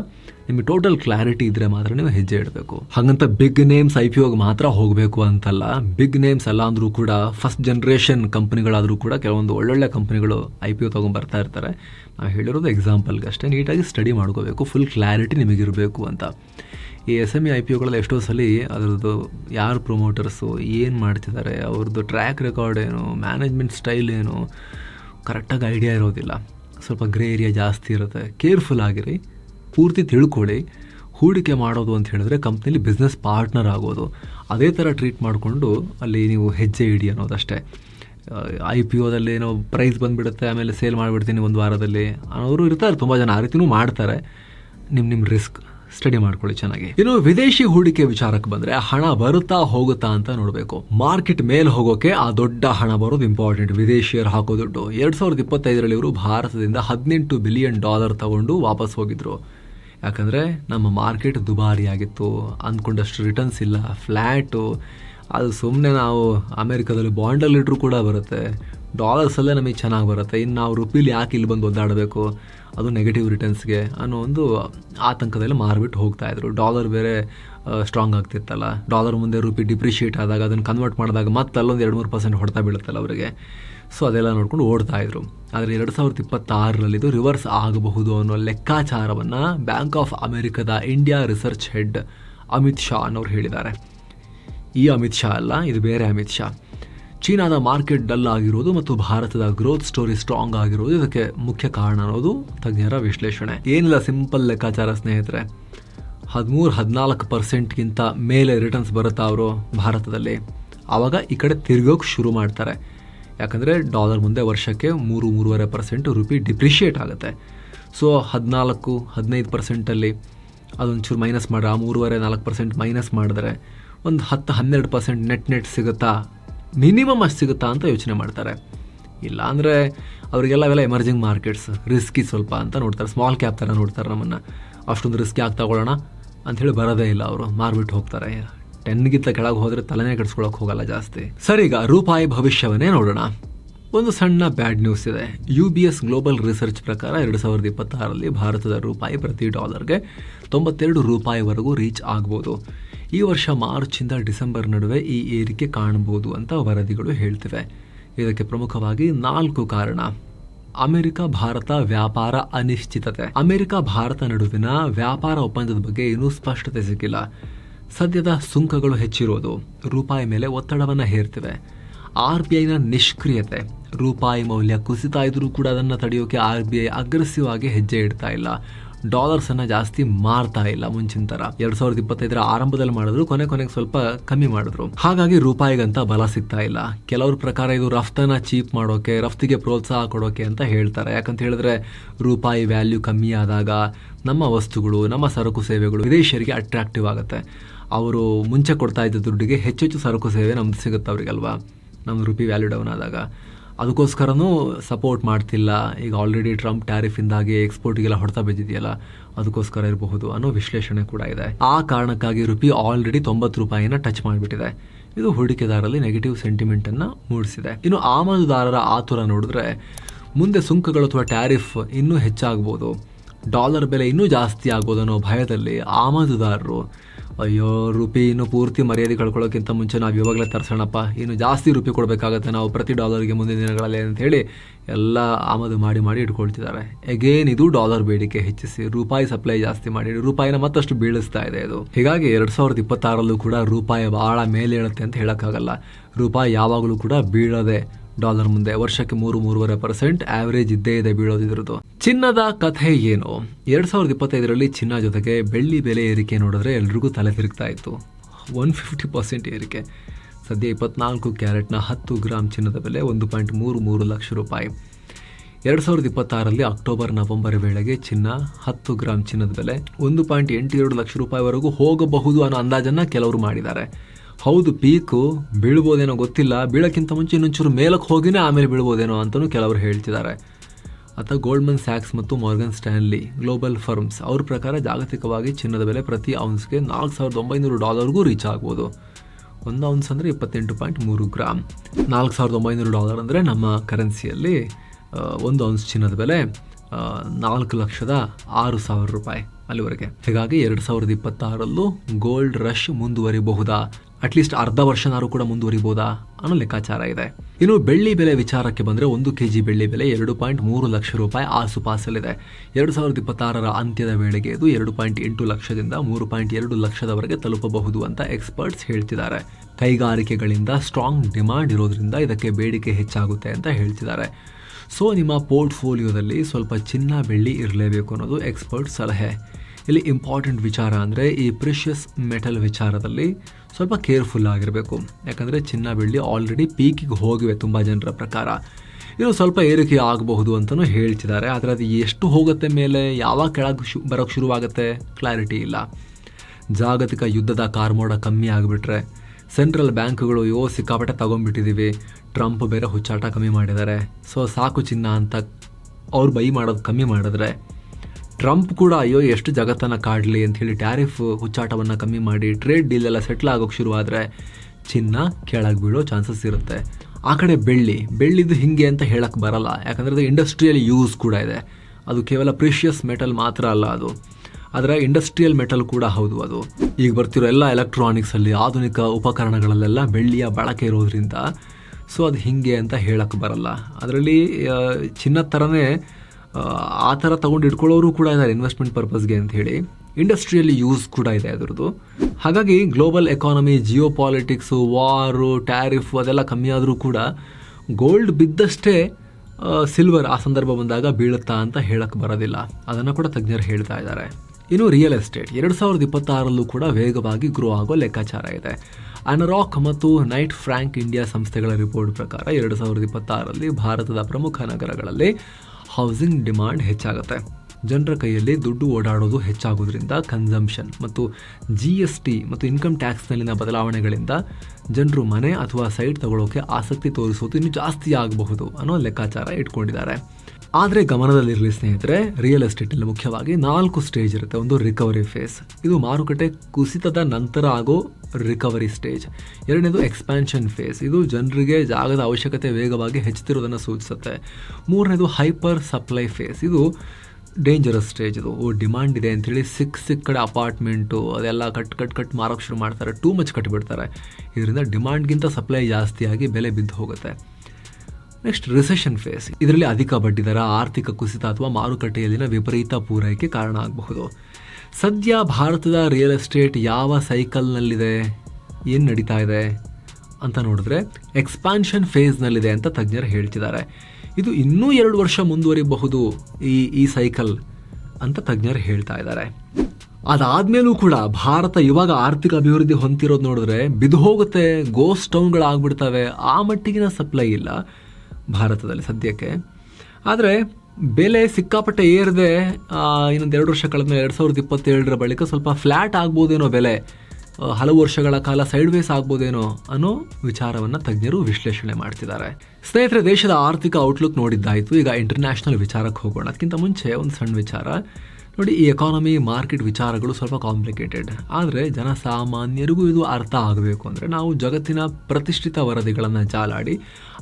ನಿಮಗೆ ಟೋಟಲ್ ಕ್ಲಾರಿಟಿ ಇದ್ರೆ ಮಾತ್ರ ನೀವು ಹೆಜ್ಜೆ ಇಡಬೇಕು. ಹಾಗಂತ ಬಿಗ್ ನೇಮ್ಸ್ ಐ ಪಿ ಒಗೆ ಮಾತ್ರ ಹೋಗಬೇಕು ಅಂತಲ್ಲ ಬಿಗ್ ನೇಮ್ಸ್ ಅಲ್ಲ ಅಂದರೂ ಕೂಡ ಫಸ್ಟ್ ಜನ್ರೇಷನ್ ಕಂಪ್ನಿಗಳಾದರೂ ಕೂಡ ಕೆಲವೊಂದು ಒಳ್ಳೊಳ್ಳೆ ಕಂಪ್ನಿಗಳು ಐ ಪಿ ಒ ತೊಗೊಂಡ್ಬರ್ತಾ ಇರ್ತಾರೆ. ನಾವು ಹೇಳಿರೋದು ಎಕ್ಸಾಂಪಲ್ಗೆ ಅಷ್ಟೇ, ನೀಟಾಗಿ ಸ್ಟಡಿ ಮಾಡ್ಕೋಬೇಕು ಫುಲ್ ಕ್ಲಾರಿಟಿ ನಿಮಗಿರಬೇಕು ಅಂತ. ಈ S M E I P ಒಗಳಲ್ಲಿ ಎಷ್ಟೋ ಸಲ ಅದರದ್ದು ಯಾರು ಪ್ರೊಮೋಟರ್ಸು ಏನು ಮಾಡ್ತಿದ್ದಾರೆ, ಅವ್ರದ್ದು ಟ್ರ್ಯಾಕ್ ರೆಕಾರ್ಡ್ ಏನು ಮ್ಯಾನೇಜ್ಮೆಂಟ್ ಸ್ಟೈಲ್ ಏನು ಕರೆಕ್ಟಾಗಿ ಐಡಿಯಾ ಇರೋದಿಲ್ಲ. ಸ್ವಲ್ಪ ಗ್ರೇ ಏರಿಯಾ ಜಾಸ್ತಿ ಇರುತ್ತೆ. ಕೇರ್ಫುಲ್ ಆಗಿರಿ. ಪೂರ್ತಿ ತಿಳ್ಕೊಳ್ಳಿ ಹೂಡಿಕೆ ಮಾಡೋದು ಅಂತ ಹೇಳಿದ್ರೆ ಕಂಪ್ನಿಲಿ ಬಿಸ್ನೆಸ್ ಪಾರ್ಟ್ನರ್ ಆಗೋದು. ಅದೇ ಥರ ಟ್ರೀಟ್ ಮಾಡಿಕೊಂಡು ಅಲ್ಲಿ ನೀವು ಹೆಜ್ಜೆ ಇಡಿ ಅನ್ನೋದಷ್ಟೇ. ಐ ಪಿ ಒದಲ್ಲಿ ಏನೋ ಪ್ರೈಸ್ ಬಂದುಬಿಡುತ್ತೆ, ಆಮೇಲೆ ಸೇಲ್ ಮಾಡಿಬಿಡ್ತೀನಿ ಒಂದು ವಾರದಲ್ಲಿ ಅನ್ನೋರು ಇರ್ತಾರೆ, ತುಂಬ ಜನ. ಆ ರೀತಿನೂ ಮಾಡ್ತಾರೆ. ನಿಮ್ಮ ನಿಮ್ಮ ರಿಸ್ಕ್ ಸ್ಟಡಿ ಮಾಡ್ಕೊಳ್ಳಿ ಚೆನ್ನಾಗಿ. ಇನ್ನು ವಿದೇಶಿ ಹೂಡಿಕೆ ವಿಚಾರಕ್ಕೆ ಬಂದ್ರೆ ಹಣ ಬರುತ್ತಾ ಹೋಗುತ್ತಾ ಅಂತ ನೋಡಬೇಕು. ಮಾರ್ಕೆಟ್ ಮೇಲೆ ಹೋಗೋಕೆ ಆ ದೊಡ್ಡ ಹಣ ಬರೋದು ಇಂಪಾರ್ಟೆಂಟ್ ವಿದೇಶಿಯರು ಹಾಕೋ ದುಡ್ಡು. ಎರಡ್ ಸಾವಿರದ ಇಪ್ಪತ್ತೈದರಲ್ಲಿ ಇವರು ಭಾರತದಿಂದ ಹದಿನೆಂಟು ಬಿಲಿಯನ್ ಡಾಲರ್ ತಗೊಂಡು ವಾಪಸ್ ಹೋಗಿದ್ರು. ಯಾಕಂದ್ರೆ ನಮ್ಮ ಮಾರ್ಕೆಟ್ ದುಬಾರಿ ಆಗಿತ್ತು ಅಂದ್ಕೊಂಡಷ್ಟು ರಿಟರ್ನ್ಸ್ ಇಲ್ಲ. ಫ್ಲ್ಯಾಟು ಅದು ಸುಮ್ಮನೆ ನಾವು ಅಮೆರಿಕದಲ್ಲಿ ಬಾಂಡಲ್ಲಿ ಇಟ್ಟರು ಕೂಡ ಬರುತ್ತೆ. ಡಾಲರ್ಸಲ್ಲೇ ನಮಗೆ ಚೆನ್ನಾಗಿ ಬರುತ್ತೆ. ಇನ್ನು ನಾವು ರುಪೀಲಿ ಯಾಕೆ ಇಲ್ಲಿ ಬಂದು ಒದ್ದಾಡಬೇಕು? ಅದು ನೆಗೆಟಿವ್ ರಿಟರ್ನ್ಸ್ಗೆ ಅನ್ನೋ ಒಂದು ಆತಂಕದಲ್ಲಿ ಮಾರ್ಬಿಟ್ಟು ಹೋಗ್ತಾ ಇದ್ರು. ಡಾಲರ್ ಬೇರೆ ಸ್ಟ್ರಾಂಗ್ ಆಗ್ತಿತ್ತಲ್ಲ. ಡಾಲರ್ ಮುಂದೆ ರೂಪಿ ಡಿಪ್ರಿಷಿಯೇಟ್ ಆದಾಗ ಅದನ್ನು ಕನ್ವರ್ಟ್ ಮಾಡಿದಾಗ ಮತ್ತೆ ಅಲ್ಲೊಂದು ಎರಡು ಮೂರು ಪರ್ಸೆಂಟ್ ಹೊಡ್ತಾ ಬೀಳುತ್ತಲ್ಲ ಅವರಿಗೆ. ಸೊ ಅದೆಲ್ಲ ನೋಡ್ಕೊಂಡು ಓಡ್ತಾ ಇದ್ರು. ಆದರೆ ಎರಡು ಸಾವಿರದ ಇಪ್ಪತ್ತಾರರಲ್ಲಿ ಇದು ರಿವರ್ಸ್ ಆಗಬಹುದು ಅನ್ನೋ ಲೆಕ್ಕಾಚಾರವನ್ನು ಬ್ಯಾಂಕ್ ಆಫ್ ಅಮೆರಿಕದ India research head Amit Shah ಅನ್ನೋರು ಹೇಳಿದ್ದಾರೆ. ಈ ಅಮಿತ್ ಶಾ ಅಲ್ಲ, ಇದು ಬೇರೆ ಅಮಿತ್ ಶಾ. ಚೀನಾದ ಮಾರ್ಕೆಟ್ ಡಲ್ ಆಗಿರೋದು ಮತ್ತು ಭಾರತದ ಗ್ರೋತ್ ಸ್ಟೋರಿ ಸ್ಟ್ರಾಂಗ್ ಆಗಿರೋದು. ಇದಕ್ಕೆ ಮುಖ್ಯ ಕಾರಣ ಅನ್ನೋದು ತಜ್ಞರ ವಿಶ್ಲೇಷಣೆ. ಏನಿಲ್ಲ ಸಿಂಪಲ್ ಲೆಕ್ಕಾಚಾರ ಸ್ನೇಹಿತರೆ. ಹದಿಮೂರು, ಹದಿನಾಲ್ಕು ಪರ್ಸೆಂಟ್ಗಿಂತ ಮೇಲೆ ರಿಟರ್ನ್ಸ್ ಬರುತ್ತಾ ಅವರು ಭಾರತದಲ್ಲಿ. ಆವಾಗ ಈ ಕಡೆ ತಿರುಗೋಕೆ ಶುರು ಮಾಡ್ತಾರೆ. ಯಾಕಂದರೆ ಡಾಲರ್ ಮುಂದೆ ವರ್ಷಕ್ಕೆ ಮೂರು, ಮೂರುವರೆ ಪರ್ಸೆಂಟ್ ರುಪಿ ಡಿಪ್ರಿಷಿಯೇಟ್ ಆಗುತ್ತೆ. ಸೊ ಹದಿನಾಲ್ಕು, ಹದಿನೈದು ಪರ್ಸೆಂಟಲ್ಲಿ ಅದೊಂಚೂರು ಮೈನಸ್ ಮಾಡಿದ್ರೆ ಆ ಮೂರುವರೆ, ನಾಲ್ಕು ಪರ್ಸೆಂಟ್ ಮೈನಸ್ ಮಾಡಿದ್ರೆ ಒಂದು ಹತ್ತು, ಹನ್ನೆರಡು ಪರ್ಸೆಂಟ್ ನೆಟ್ ನೆಟ್ ಸಿಗುತ್ತಾ? ಮಿನಿಮಮ್ ಅಷ್ಟು ಸಿಗುತ್ತಾ ಅಂತ ಯೋಚನೆ ಮಾಡ್ತಾರೆ. ಇಲ್ಲ ಅಂದರೆ ಅವರಿಗೆಲ್ಲ ಅವೆಲ್ಲ ಎಮರ್ಜಿಂಗ್ ಮಾರ್ಕೆಟ್ಸ್ ರಿಸ್ಕಿ ಸ್ವಲ್ಪ ಅಂತ ನೋಡ್ತಾರೆ. ಸ್ಮಾಲ್ ಕ್ಯಾಪ್ ಥರ ನೋಡ್ತಾರೆ ನಮ್ಮನ್ನು. ಅಷ್ಟೊಂದು ರಿಸ್ಕಿ ಆಗಿ ತಗೊಳ್ಳೋಣ ಅಂಥೇಳಿ ಬರೋದೇ ಇಲ್ಲ ಅವರು. ಮಾರ್ಬಿಟ್ಟು ಹೋಗ್ತಾರೆ. ಟೆನ್ಗಿಂತ ಕೆಳಗೆ ಹೋದರೆ ತಲೆನೇ ಕೆಡಿಸ್ಕೊಳಕ್ಕೆ ಹೋಗಲ್ಲ ಜಾಸ್ತಿ. ಸರಿ, ಈಗ ರೂಪಾಯಿ ಭವಿಷ್ಯವನ್ನೇ ನೋಡೋಣ. ಒಂದು ಸಣ್ಣ ಬ್ಯಾಡ್ ನ್ಯೂಸ್ ಇದೆ. U B S global research ಪ್ರಕಾರ ಎರಡು ಸಾವಿರದ ಇಪ್ಪತ್ತಾರರಲ್ಲಿ ಭಾರತದ ರೂಪಾಯಿ ಪ್ರತಿ ಡಾಲರ್ಗೆ ತೊಂಬತ್ತೆರಡು ರೂಪಾಯಿವರೆಗೂ ರೀಚ್ ಆಗ್ಬೋದು. ಈ ವರ್ಷ ಮಾರ್ಚಿಂದ ಡಿಸೆಂಬರ್ ನಡುವೆ ಈ ಏರಿಕೆ ಕಾಣಬಹುದು ಅಂತ ವರದಿಗಳು ಹೇಳ್ತಿವೆ. ಇದಕ್ಕೆ ಪ್ರಮುಖವಾಗಿ ನಾಲ್ಕು ಕಾರಣ. ಅಮೆರಿಕ, ಭಾರತ, ವ್ಯಾಪಾರ ಅನಿಶ್ಚಿತತೆ. ಅಮೆರಿಕ, ಭಾರತ ನಡುವಿನ ವ್ಯಾಪಾರ ಒಪ್ಪಂದದ ಬಗ್ಗೆ ಏನೂ ಸ್ಪಷ್ಟತೆ ಸಿಕ್ಕಿಲ್ಲ. ಸದ್ಯದ ಸುಂಕಗಳು ಹೆಚ್ಚಿರೋದು. ರೂಪಾಯಿ ಮೇಲೆ ಒತ್ತಡವನ್ನು ಹೇರ್ತಿವೆ. ಆರ್ ಬಿ ಐನ ನಿಷ್ಕ್ರಿಯತೆ. ರೂಪಾಯಿ ಮೌಲ್ಯ ಕುಸಿತಾ ಇದ್ರೂ ಕೂಡ ಅದನ್ನು ತಡೆಯೋಕೆ ಆರ್ ಬಿ ಐ ಅಗ್ರೆಸಿವ್ ಆಗಿ ಹೆಜ್ಜೆ ಇಡ್ತಾ ಇಲ್ಲ. ಡಾಲರ್ಸ್ ಅನ್ನ ಜಾಸ್ತಿ ಮಾರ್ತಾ ಇಲ್ಲ ಮುಂಚಿನ ತರ ಎರಡ್ ಸಾವಿರದ ಇಪ್ಪತ್ತೈದರ ಆರಂಭದಲ್ಲಿ ಮಾಡಿದ್ರು, ಕೊನೆ ಕೊನೆಗೆ ಸ್ವಲ್ಪ ಕಮ್ಮಿ ಮಾಡಿದ್ರು. ಹಾಗಾಗಿ ರೂಪಾಯಿಗಂತ ಬಲ ಸಿಗ್ತಾ ಇಲ್ಲ. ಕೆಲವ್ರ ಪ್ರಕಾರ ಇದು ರಫ್ತನ್ನ ಚೀಪ್ ಮಾಡೋಕೆ, ರಫ್ತಿಗೆ ಪ್ರೋತ್ಸಾಹ ಕೊಡೋಕೆ ಅಂತ ಹೇಳ್ತಾರೆ. ಯಾಕಂತ ಹೇಳಿದ್ರೆ ರೂಪಾಯಿ ವ್ಯಾಲ್ಯೂ ಕಮ್ಮಿ ಆದಾಗ ನಮ್ಮ ವಸ್ತುಗಳು, ನಮ್ಮ ಸರಕು ಸೇವೆಗಳು ವಿದೇಶಿಯರಿಗೆ ಅಟ್ರಾಕ್ಟಿವ್ ಆಗುತ್ತೆ. ಅವರು ಮುಂಚೆ ಕೊಡ್ತಾ ಇದ್ದ ದುಡ್ಡಿಗೆ ಹೆಚ್ಚೆಚ್ಚು ಸರಕು ಸೇವೆ ನಮ್ದು ಸಿಗುತ್ತೆ ಅವ್ರಿಗಲ್ವಾ? ನಮ್ಮ ರೂಪಿ ವ್ಯಾಲ್ಯೂ ಡೌನ್ ಆದಾಗ. ಅದಕ್ಕೋಸ್ಕರನೂ ಸಪೋರ್ಟ್ ಮಾಡ್ತಿಲ್ಲ. ಈಗ ಆಲ್ರೆಡಿ ಟ್ರಂಪ್ ಟ್ಯಾರಿಫಿಂದಾಗಿ ಎಕ್ಸ್ಪೋರ್ಟ್ಗೆಲ್ಲ ಹೊಡೆತ ಬಿದ್ದಿದೆಯಲ್ಲ, ಅದಕ್ಕೋಸ್ಕರ ಇರಬಹುದು ಅನ್ನೋ ವಿಶ್ಲೇಷಣೆ ಕೂಡ ಇದೆ. ಆ ಕಾರಣಕ್ಕಾಗಿ ರುಪಿ ಆಲ್ರೆಡಿ ತೊಂಬತ್ತು ರೂಪಾಯಿನ ಟಚ್ ಮಾಡಿಬಿಟ್ಟಿದೆ. ಇದು ಹೂಡಿಕೆದಾರರಲ್ಲಿ ನೆಗೆಟಿವ್ ಸೆಂಟಿಮೆಂಟನ್ನು ಮೂಡಿಸಿದೆ. ಇನ್ನು ಆಮದುದಾರರ ಆತುರ ನೋಡಿದ್ರೆ, ಮುಂದೆ ಸುಂಕಗಳು ಅಥವಾ ಟ್ಯಾರಿಫ್ ಇನ್ನೂ ಹೆಚ್ಚಾಗ್ಬೋದು. ಡಾಲರ್ ಬೆಲೆ ಇನ್ನೂ ಜಾಸ್ತಿ ಆಗ್ಬೋದು ಅನ್ನೋ ಭಯದಲ್ಲಿ ಆಮದುದಾರರು ಅಯ್ಯೋ, ರೂಪಿ, ಇನ್ನು ಪೂರ್ತಿ ಮರ್ಯಾದೆ ಕಳ್ಕೊಳ್ಳೋಕ್ಕಿಂತ ಮುಂಚೆ ನಾವು ಇವಾಗಲೇ ತರಿಸೋಣಪ್ಪ. ಇನ್ನು ಜಾಸ್ತಿ ರೂಪಿ ಕೊಡಬೇಕಾಗತ್ತೆ. ನಾವು ಪ್ರತಿ ಡಾಲರ್ಗೆ ಮುಂದಿನ ದಿನಗಳಲ್ಲಿ ಅಂತೇಳಿ ಎಲ್ಲ ಆಮದು ಮಾಡಿ ಮಾಡಿ ಇಟ್ಕೊಳ್ತಿದ್ದಾರೆ. ಎಗೇನ್ ಇದು ಡಾಲರ್ ಬೇಡಿಕೆ ಹೆಚ್ಚಿಸಿ, ರೂಪಾಯಿ ಸಪ್ಲೈ ಜಾಸ್ತಿ ಮಾಡಿ ರೂಪಾಯಿನ ಮತ್ತಷ್ಟು ಬೀಳಿಸ್ತಾ ಇದೆ ಇದು. ಹೀಗಾಗಿ ಎರಡು ಸಾವಿರದ ಇಪ್ಪತ್ತಾರಲ್ಲೂ ಕೂಡ ರೂಪಾಯಿ ಬಹಳ ಮೇಲೆ ಹೇಳುತ್ತೆ ಅಂತ ಹೇಳೋಕ್ಕಾಗಲ್ಲ. ರೂಪಾಯಿ ಯಾವಾಗಲೂ ಕೂಡ ಬೀಳದೆ ಡಾಲರ್ ಮುಂದೆ ವರ್ಷಕ್ಕೆ ಮೂರು, ಮೂರುವರೆ ಪರ್ಸೆಂಟ್ ಆವರೇಜ್ ಇದ್ದೇ ಇದೆ ಬೀಳೋದಿರೋದು ಚಿನ್ನದ ಕಥೆ ಏನು? ಎರಡ್ ಸಾವಿರದ ಇಪ್ಪತ್ತೈದರಲ್ಲಿ ಚಿನ್ನ ಜೊತೆಗೆ ಬೆಳ್ಳಿ ಬೆಲೆ ಏರಿಕೆ ನೋಡಿದ್ರೆ ಎಲ್ರಿಗೂ ತಲೆ ತಿರುಗ್ತಾ ಇತ್ತು. ಒನ್ ಫಿಫ್ಟಿ ಪರ್ಸೆಂಟ್ ಏರಿಕೆ. ಸದ್ಯ ಇಪ್ಪತ್ನಾಲ್ಕು ಕ್ಯಾರೆಟ್ನ ಹತ್ತು ಗ್ರಾಮ್ ಚಿನ್ನದ ಬೆಲೆ ಒಂದು ಪಾಯಿಂಟ್ ಮೂರು ಮೂರು ಲಕ್ಷ ರೂಪಾಯಿ. ಎರಡು ಸಾವಿರದ ಇಪ್ಪತ್ತಾರರಲ್ಲಿ ಅಕ್ಟೋಬರ್, ನವೆಂಬರ್ ವೇಳೆಗೆ ಚಿನ್ನ ಹತ್ತು ಗ್ರಾಮ್ ಚಿನ್ನದ ಬೆಲೆ ಒಂದು ಪಾಯಿಂಟ್ ಎಂಟು ಎರಡು ಲಕ್ಷ ರೂಪಾಯಿವರೆಗೂ ಹೋಗಬಹುದು ಅನ್ನೋ ಅಂದಾಜನ್ನು ಕೆಲವರು ಮಾಡಿದ್ದಾರೆ. ಹೌದು, ಪೀಕು, ಬೀಳ್ಬೋದೇನೋ ಗೊತ್ತಿಲ್ಲ. ಬೀಳೋಕ್ಕಿಂತ ಮುಂಚೆ ಇನ್ನೊಂಚೂರು ಮೇಲಕ್ಕೆ ಹೋಗಿನೇ ಆಮೇಲೆ ಬೀಳ್ಬೋದೇನೋ ಅಂತಲೂ ಕೆಲವರು ಹೇಳ್ತಿದ್ದಾರೆ. ಅಥವಾ ಗೋಲ್ಡ್ಮನ್ ಸ್ಯಾಕ್ಸ್ ಮತ್ತು ಮಾರ್ಗನ್ ಸ್ಟ್ಯಾನ್ಲಿ ಗ್ಲೋಬಲ್ ಫರ್ಮ್ಸ್, ಅವ್ರ ಪ್ರಕಾರ ಜಾಗತಿಕವಾಗಿ ಚಿನ್ನದ ಬೆಲೆ ಪ್ರತಿ ಔನ್ಸ್ಗೆ ನಾಲ್ಕು ಸಾವಿರದ ಒಂಬೈನೂರು ಡಾಲರ್ಗೂ ರೀಚ್ ಆಗ್ಬೋದು. ಒಂದು ಔನ್ಸ್ ಅಂದರೆ ಇಪ್ಪತ್ತೆಂಟು ಪಾಯಿಂಟ್ ಮೂರು ಗ್ರಾಮ್ ನಾಲ್ಕು ಸಾವಿರದ ಒಂಬೈನೂರು ಡಾಲರ್ ಅಂದರೆ ನಮ್ಮ ಕರೆನ್ಸಿಯಲ್ಲಿ ಒಂದು ಔನ್ಸ್ ಚಿನ್ನದ ಬೆಲೆ ನಾಲ್ಕು ಲಕ್ಷದ ಆರು ಸಾವಿರ ರೂಪಾಯಿ ಅಲ್ಲಿವರೆಗೆ. ಹೀಗಾಗಿ ಎರಡು ಸಾವಿರದ ಇಪ್ಪತ್ತಾರಲ್ಲೂ ಗೋಲ್ಡ್ ರಶ್ ಮುಂದುವರಿಬಹುದಾ? ಅಟ್ಲೀಸ್ಟ್ ಅರ್ಧ ವರ್ಷನಾರು ಕೂಡ ಮುಂದುವರಿಬೋದಾ? ಅನ್ನೋ ಲೆಕ್ಕಾಚಾರ ಇದೆ. ಇನ್ನು ಬೆಳ್ಳಿ ಬೆಲೆ ವಿಚಾರಕ್ಕೆ ಬಂದರೆ ಒಂದು ಕೆ ಜಿ ಬೆಳ್ಳಿ ಬೆಲೆ ಎರಡು ಪಾಯಿಂಟ್ ಮೂರು ಲಕ್ಷ ರೂಪಾಯಿ ಆಸುಪಾಸಲ್ಲಿದೆ. ಎರಡು ಸಾವಿರದ ಇಪ್ಪತ್ತಾರರ ಅಂತ್ಯದ ವೇಳೆಗೆ ಇದು ಎರಡು ಪಾಯಿಂಟ್ ಎಂಟು ಲಕ್ಷದಿಂದ ಮೂರು ಪಾಯಿಂಟ್ ಎರಡು ಲಕ್ಷದವರೆಗೆ ತಲುಪಬಹುದು ಅಂತ ಎಕ್ಸ್ಪರ್ಟ್ಸ್ ಹೇಳ್ತಿದ್ದಾರೆ. ಕೈಗಾರಿಕೆಗಳಿಂದ ಸ್ಟ್ರಾಂಗ್ ಡಿಮಾಂಡ್ ಇರೋದ್ರಿಂದ ಇದಕ್ಕೆ ಬೇಡಿಕೆ ಹೆಚ್ಚಾಗುತ್ತೆ ಅಂತ ಹೇಳ್ತಿದ್ದಾರೆ. ಸೊ ನಿಮ್ಮ ಪೋರ್ಟ್ಫೋಲಿಯೋದಲ್ಲಿ ಸ್ವಲ್ಪ ಚಿನ್ನ ಬೆಳ್ಳಿ ಇರಲೇಬೇಕು ಅನ್ನೋದು ಎಕ್ಸ್ಪರ್ಟ್ ಸಲಹೆ. ಇಲ್ಲಿ ಇಂಪಾರ್ಟೆಂಟ್ ವಿಚಾರ ಅಂದರೆ ಈ ಪ್ರಿಷಿಯಸ್ ಮೆಟಲ್ ವಿಚಾರದಲ್ಲಿ ಸ್ವಲ್ಪ ಕೇರ್ಫುಲ್ ಆಗಿರಬೇಕು. ಯಾಕಂದರೆ ಚಿನ್ನ, ಬೆಳ್ಳಿ ಆಲ್ರೆಡಿ ಪೀಕಿಗೆ ಹೋಗಿವೆ ತುಂಬ ಜನರ ಪ್ರಕಾರ. ಇನ್ನು ಸ್ವಲ್ಪ ಏರಿಕೆ ಆಗಬಹುದು ಅಂತಲೂ ಹೇಳ್ತಿದ್ದಾರೆ. ಆದರೆ ಅದು ಎಷ್ಟು ಹೋಗುತ್ತೆ ಮೇಲೆ ಯಾವಾಗ ಕೆಳಗೆ ಶು ಬರೋಕ್ಕೆ ಶುರುವಾಗುತ್ತೆ? ಕ್ಲಾರಿಟಿ ಇಲ್ಲ. ಜಾಗತಿಕ ಯುದ್ಧದ ಕಾರ್ಮೋಡ ಕಮ್ಮಿ ಆಗಿಬಿಟ್ರೆ ಸೆಂಟ್ರಲ್ ಬ್ಯಾಂಕ್ಗಳು ಯೋ ಸಿಕ್ಕಾಪಟ್ಟೆ ತಗೊಂಡ್ಬಿಟ್ಟಿದ್ದೀವಿ ಟ್ರಂಪ್ ಬೇರೆ ಹುಚ್ಚಾಟ ಕಮ್ಮಿ ಮಾಡಿದ್ದಾರೆ. ಸೊ ಸಾಕು ಚಿನ್ನ ಅಂತ ಅವ್ರು ಬೈ ಮಾಡೋದು ಕಮ್ಮಿ ಮಾಡಿದ್ರೆ ಟ್ರಂಪ್ ಕೂಡ ಅಯ್ಯೋ ಎಷ್ಟು ಜಗತ್ತನ್ನು ಕಾಡಲಿ ಅಂತ ಹೇಳಿ ಟ್ಯಾರಿಫ್ ಹುಚ್ಚಾಟವನ್ನು ಕಮ್ಮಿ ಮಾಡಿ ಟ್ರೇಡ್ ಡೀಲ್ ಎಲ್ಲ ಸೆಟ್ಲ್ ಆಗೋಕ್ಕೆ ಶುರುವಾದರೆ ಚಿನ್ನ ಕೆಳಗೆ ಬೀಳೋ ಚಾನ್ಸಸ್ ಇರುತ್ತೆ. ಆ ಕಡೆ ಬೆಳ್ಳಿ, ಬೆಳ್ಳಿದು ಹಿಂಗೆ ಅಂತ ಹೇಳಕ್ಕೆ ಬರಲ್ಲ. ಯಾಕಂದರೆ ಅದು ಇಂಡಸ್ಟ್ರಿಯಲ್ ಯೂಸ್ ಕೂಡ ಇದೆ. ಅದು ಕೇವಲ ಪ್ರೀಷಿಯಸ್ ಮೆಟಲ್ ಮಾತ್ರ ಅಲ್ಲ ಅದು. ಆದರೆ ಇಂಡಸ್ಟ್ರಿಯಲ್ ಮೆಟಲ್ ಕೂಡ ಹೌದು ಅದು. ಈಗ ಬರ್ತಿರೋ ಎಲ್ಲ ಎಲೆಕ್ಟ್ರಾನಿಕ್ಸಲ್ಲಿ ಆಧುನಿಕ ಉಪಕರಣಗಳಲ್ಲೆಲ್ಲ ಬೆಳ್ಳಿಯ ಬಳಕೆ ಇರೋದ್ರಿಂದ ಸೊ ಅದು ಹಿಂಗೆ ಅಂತ ಹೇಳಕ್ಕೆ ಬರಲ್ಲ. ಅದರಲ್ಲಿ ಚಿನ್ನದ ಥರನೇ ಆ, ಥರ ತೊಗೊಂಡು ಇಟ್ಕೊಳ್ಳೋರು ಕೂಡ ಇದ್ದಾರೆ ಇನ್ವೆಸ್ಟ್ಮೆಂಟ್ ಪರ್ಪಸ್ಗೆ ಅಂತ ಹೇಳಿ. ಇಂಡಸ್ಟ್ರಿಯಲ್ಲಿ ಯೂಸ್ ಕೂಡ ಇದೆ ಅದರದ್ದು. ಹಾಗಾಗಿ global economy geopolitics war tariff ಅದೆಲ್ಲ ಕಮ್ಮಿ ಆದರೂ ಕೂಡ ಗೋಲ್ಡ್ ಬಿದ್ದಷ್ಟೇ ಸಿಲ್ವರ್ ಆ ಸಂದರ್ಭ ಬಂದಾಗ ಬೀಳುತ್ತಾ ಅಂತ ಹೇಳಕ್ಕೆ ಬರೋದಿಲ್ಲ. ಅದನ್ನು ಕೂಡ ತಜ್ಞರು ಹೇಳ್ತಾ ಇದ್ದಾರೆ. ಇನ್ನು ರಿಯಲ್ ಎಸ್ಟೇಟ್ ಎರಡು ಸಾವಿರದ ಇಪ್ಪತ್ತಾರಲ್ಲೂ ಕೂಡ ವೇಗವಾಗಿ ಗ್ರೋ ಆಗೋ ಲೆಕ್ಕಾಚಾರ ಇದೆ. ಅನರಾಕ್ ಮತ್ತು ನೈಟ್ ಫ್ರ್ಯಾಂಕ್ ಇಂಡಿಯಾ ಸಂಸ್ಥೆಗಳ ರಿಪೋರ್ಟ್ ಪ್ರಕಾರ ಎರಡು ಸಾವಿರದ ಇಪ್ಪತ್ತಾರರಲ್ಲಿ ಭಾರತದ ಪ್ರಮುಖ ನಗರಗಳಲ್ಲಿ ಹೌಸಿಂಗ್ ಡಿಮಾಂಡ್ ಹೆಚ್ಚಾಗುತ್ತೆ. ಜನರ ಕೈಯಲ್ಲಿ ದುಡ್ಡು ಓಡಾಡೋದು ಹೆಚ್ಚಾಗೋದ್ರಿಂದ ಕನ್ಸಂಪ್ಷನ್ ಮತ್ತು ಜಿ ಎಸ್ ಟಿ ಮತ್ತು ಇನ್ಕಮ್ ಟ್ಯಾಕ್ಸ್ನಲ್ಲಿನ ಬದಲಾವಣೆಗಳಿಂದ ಜನರು ಮನೆ ಅಥವಾ ಸೈಟ್ ತಗೊಳ್ಳೋಕೆ ಆಸಕ್ತಿ ತೋರಿಸೋದು ಇನ್ನೂ ಜಾಸ್ತಿ ಆಗಬಹುದು ಅನ್ನೋ ಲೆಕ್ಕಾಚಾರ ಇಟ್ಕೊಂಡಿದ್ದಾರೆ. ಆದರೆ ಗಮನದಲ್ಲಿರಲಿ ಸ್ನೇಹಿತರೆ ರಿಯಲ್ ಎಸ್ಟೇಟಲ್ಲಿ ಮುಖ್ಯವಾಗಿ ನಾಲ್ಕು ಸ್ಟೇಜ್ ಇರುತ್ತೆ. ಒಂದು ರಿಕವರಿ ಫೇಸ್ ಇದು ಮಾರುಕಟ್ಟೆ ಕುಸಿತದ ನಂತರ ಆಗೋ ರಿಕವರಿ ಸ್ಟೇಜ್ ಎರಡನೇದು ಎಕ್ಸ್ಪ್ಯಾನ್ಷನ್ ಫೇಸ್ ಇದು ಜನರಿಗೆ ಜಾಗದ ಅವಶ್ಯಕತೆ ವೇಗವಾಗಿ ಹೆಚ್ಚುತ್ತಿರೋದನ್ನು ಸೂಚಿಸುತ್ತೆ. ಮೂರನೇದು ಹೈಪರ್ ಸಪ್ಲೈ ಫೇಸ್ ಇದು ಡೇಂಜರಸ್ ಸ್ಟೇಜ್ ಇದು. ಓ ಡಿಮಾಂಡ್ ಇದೆ ಅಂತೇಳಿ ಸಿಕ್ ಸಿಕ್ ಕಡೆ ಅಪಾರ್ಟ್ಮೆಂಟು ಅದೆಲ್ಲ ಕಟ್ ಕಟ್ ಕಟ್ ಮಾರೋಕ್ಕೆ ಶುರು ಮಾಡ್ತಾರೆ. ಟೂ ಮಚ್ ಕಟ್ಟಿಬಿಡ್ತಾರೆ ಇದರಿಂದ ಡಿಮಾಂಡ್ಗಿಂತ ಸಪ್ಲೈ ಜಾಸ್ತಿಯಾಗಿ ಬೆಲೆ ಬಿದ್ದು ಹೋಗುತ್ತೆ. ನೆಕ್ಸ್ಟ್ ರಿಸೆಷನ್ ಫೇಸ್ ಇದರಲ್ಲಿ ಅಧಿಕ ಬಡ್ಡಿದರ, ಆರ್ಥಿಕ ಕುಸಿತ ಅಥವಾ ಮಾರುಕಟ್ಟೆಯಲ್ಲಿನ ವಿಪರೀತ ಪೂರೈಕೆ ಕಾರಣ ಆಗಬಹುದು. ಸದ್ಯ ಭಾರತದ ರಿಯಲ್ ಎಸ್ಟೇಟ್ ಯಾವ ಸೈಕಲ್ನಲ್ಲಿದೆ ಏನು ನಡೀತಾ ಇದೆ? ಅಂತ ನೋಡಿದ್ರೆ ಎಕ್ಸ್ಪಾನ್ಷನ್ ಫೇಸ್ನಲ್ಲಿದೆ ಅಂತ ತಜ್ಞರು ಹೇಳ್ತಿದ್ದಾರೆ. ಇದು ಇನ್ನೂ ಎರಡು ವರ್ಷ ಮುಂದುವರಿಬಹುದು ಈ ಈ ಸೈಕಲ್ ಅಂತ ತಜ್ಞರು ಹೇಳ್ತಾ ಇದ್ದಾರೆ. ಅದಾದ್ಮೇಲೂ ಕೂಡ ಭಾರತ ಇವಾಗ ಆರ್ಥಿಕ ಅಭಿವೃದ್ಧಿ ಹೊಂದಿರೋದು ನೋಡಿದ್ರೆ ಬಿದ್ದು ಹೋಗುತ್ತೆ ಗೋಸ್ಟ್ ಟೌನ್ಗಳಾಗ್ಬಿಡ್ತವೆ ಆ ಮಟ್ಟಿಗಿನ ಸಪ್ಲೈ ಇಲ್ಲ. ಭಾರತದಲ್ಲಿ ಸದ್ಯಕ್ಕೆ. ಆದರೆ ಬೆಲೆ ಸಿಕ್ಕಾಪಟ್ಟೆ ಏರಿದೆ ಇನ್ನೊಂದು ಎರಡು ವರ್ಷ ಕಳೆದ ಎರಡು ಸಾವಿರದ ಇಪ್ಪತ್ತೇಳರ ಬಳಿಕ ಸ್ವಲ್ಪ ಫ್ಲ್ಯಾಟ್ ಆಗ್ಬೋದೇನೋ ಬೆಲೆ ಹಲವು ವರ್ಷಗಳ ಕಾಲ ಸೈಡ್ ವೇಸ್ ಆಗ್ಬೋದೇನೋ ಅನ್ನೋ ವಿಚಾರವನ್ನು ತಜ್ಞರು ವಿಶ್ಲೇಷಣೆ ಮಾಡ್ತಿದ್ದಾರೆ. ಸ್ನೇಹಿತರೆ, ದೇಶದ ಆರ್ಥಿಕ ಔಟ್ಲುಕ್ ನೋಡಿದ್ದಾಯಿತು. ಈಗ ಇಂಟರ್ನ್ಯಾಷನಲ್ ವಿಚಾರಕ್ಕೆ ಹೋಗೋಣ. ಅದಕ್ಕಿಂತ ಮುಂಚೆ ಒಂದು ಸಣ್ಣ ವಿಚಾರ. ನೋಡಿ, ಈ ಎಕಾನಮಿ ಮಾರ್ಕೆಟ್ ವಿಚಾರಗಳು ಸ್ವಲ್ಪ ಕಾಂಪ್ಲಿಕೇಟೆಡ್ ಆದರೆ ಜನಸಾಮಾನ್ಯರಿಗೂ ಇದು ಅರ್ಥ ಆಗಬೇಕು ಅಂದರೆ ನಾವು ಜಗತ್ತಿನ ಪ್ರತಿಷ್ಠಿತ ವರದಿಗಳನ್ನು ಜಾಲಾಡಿ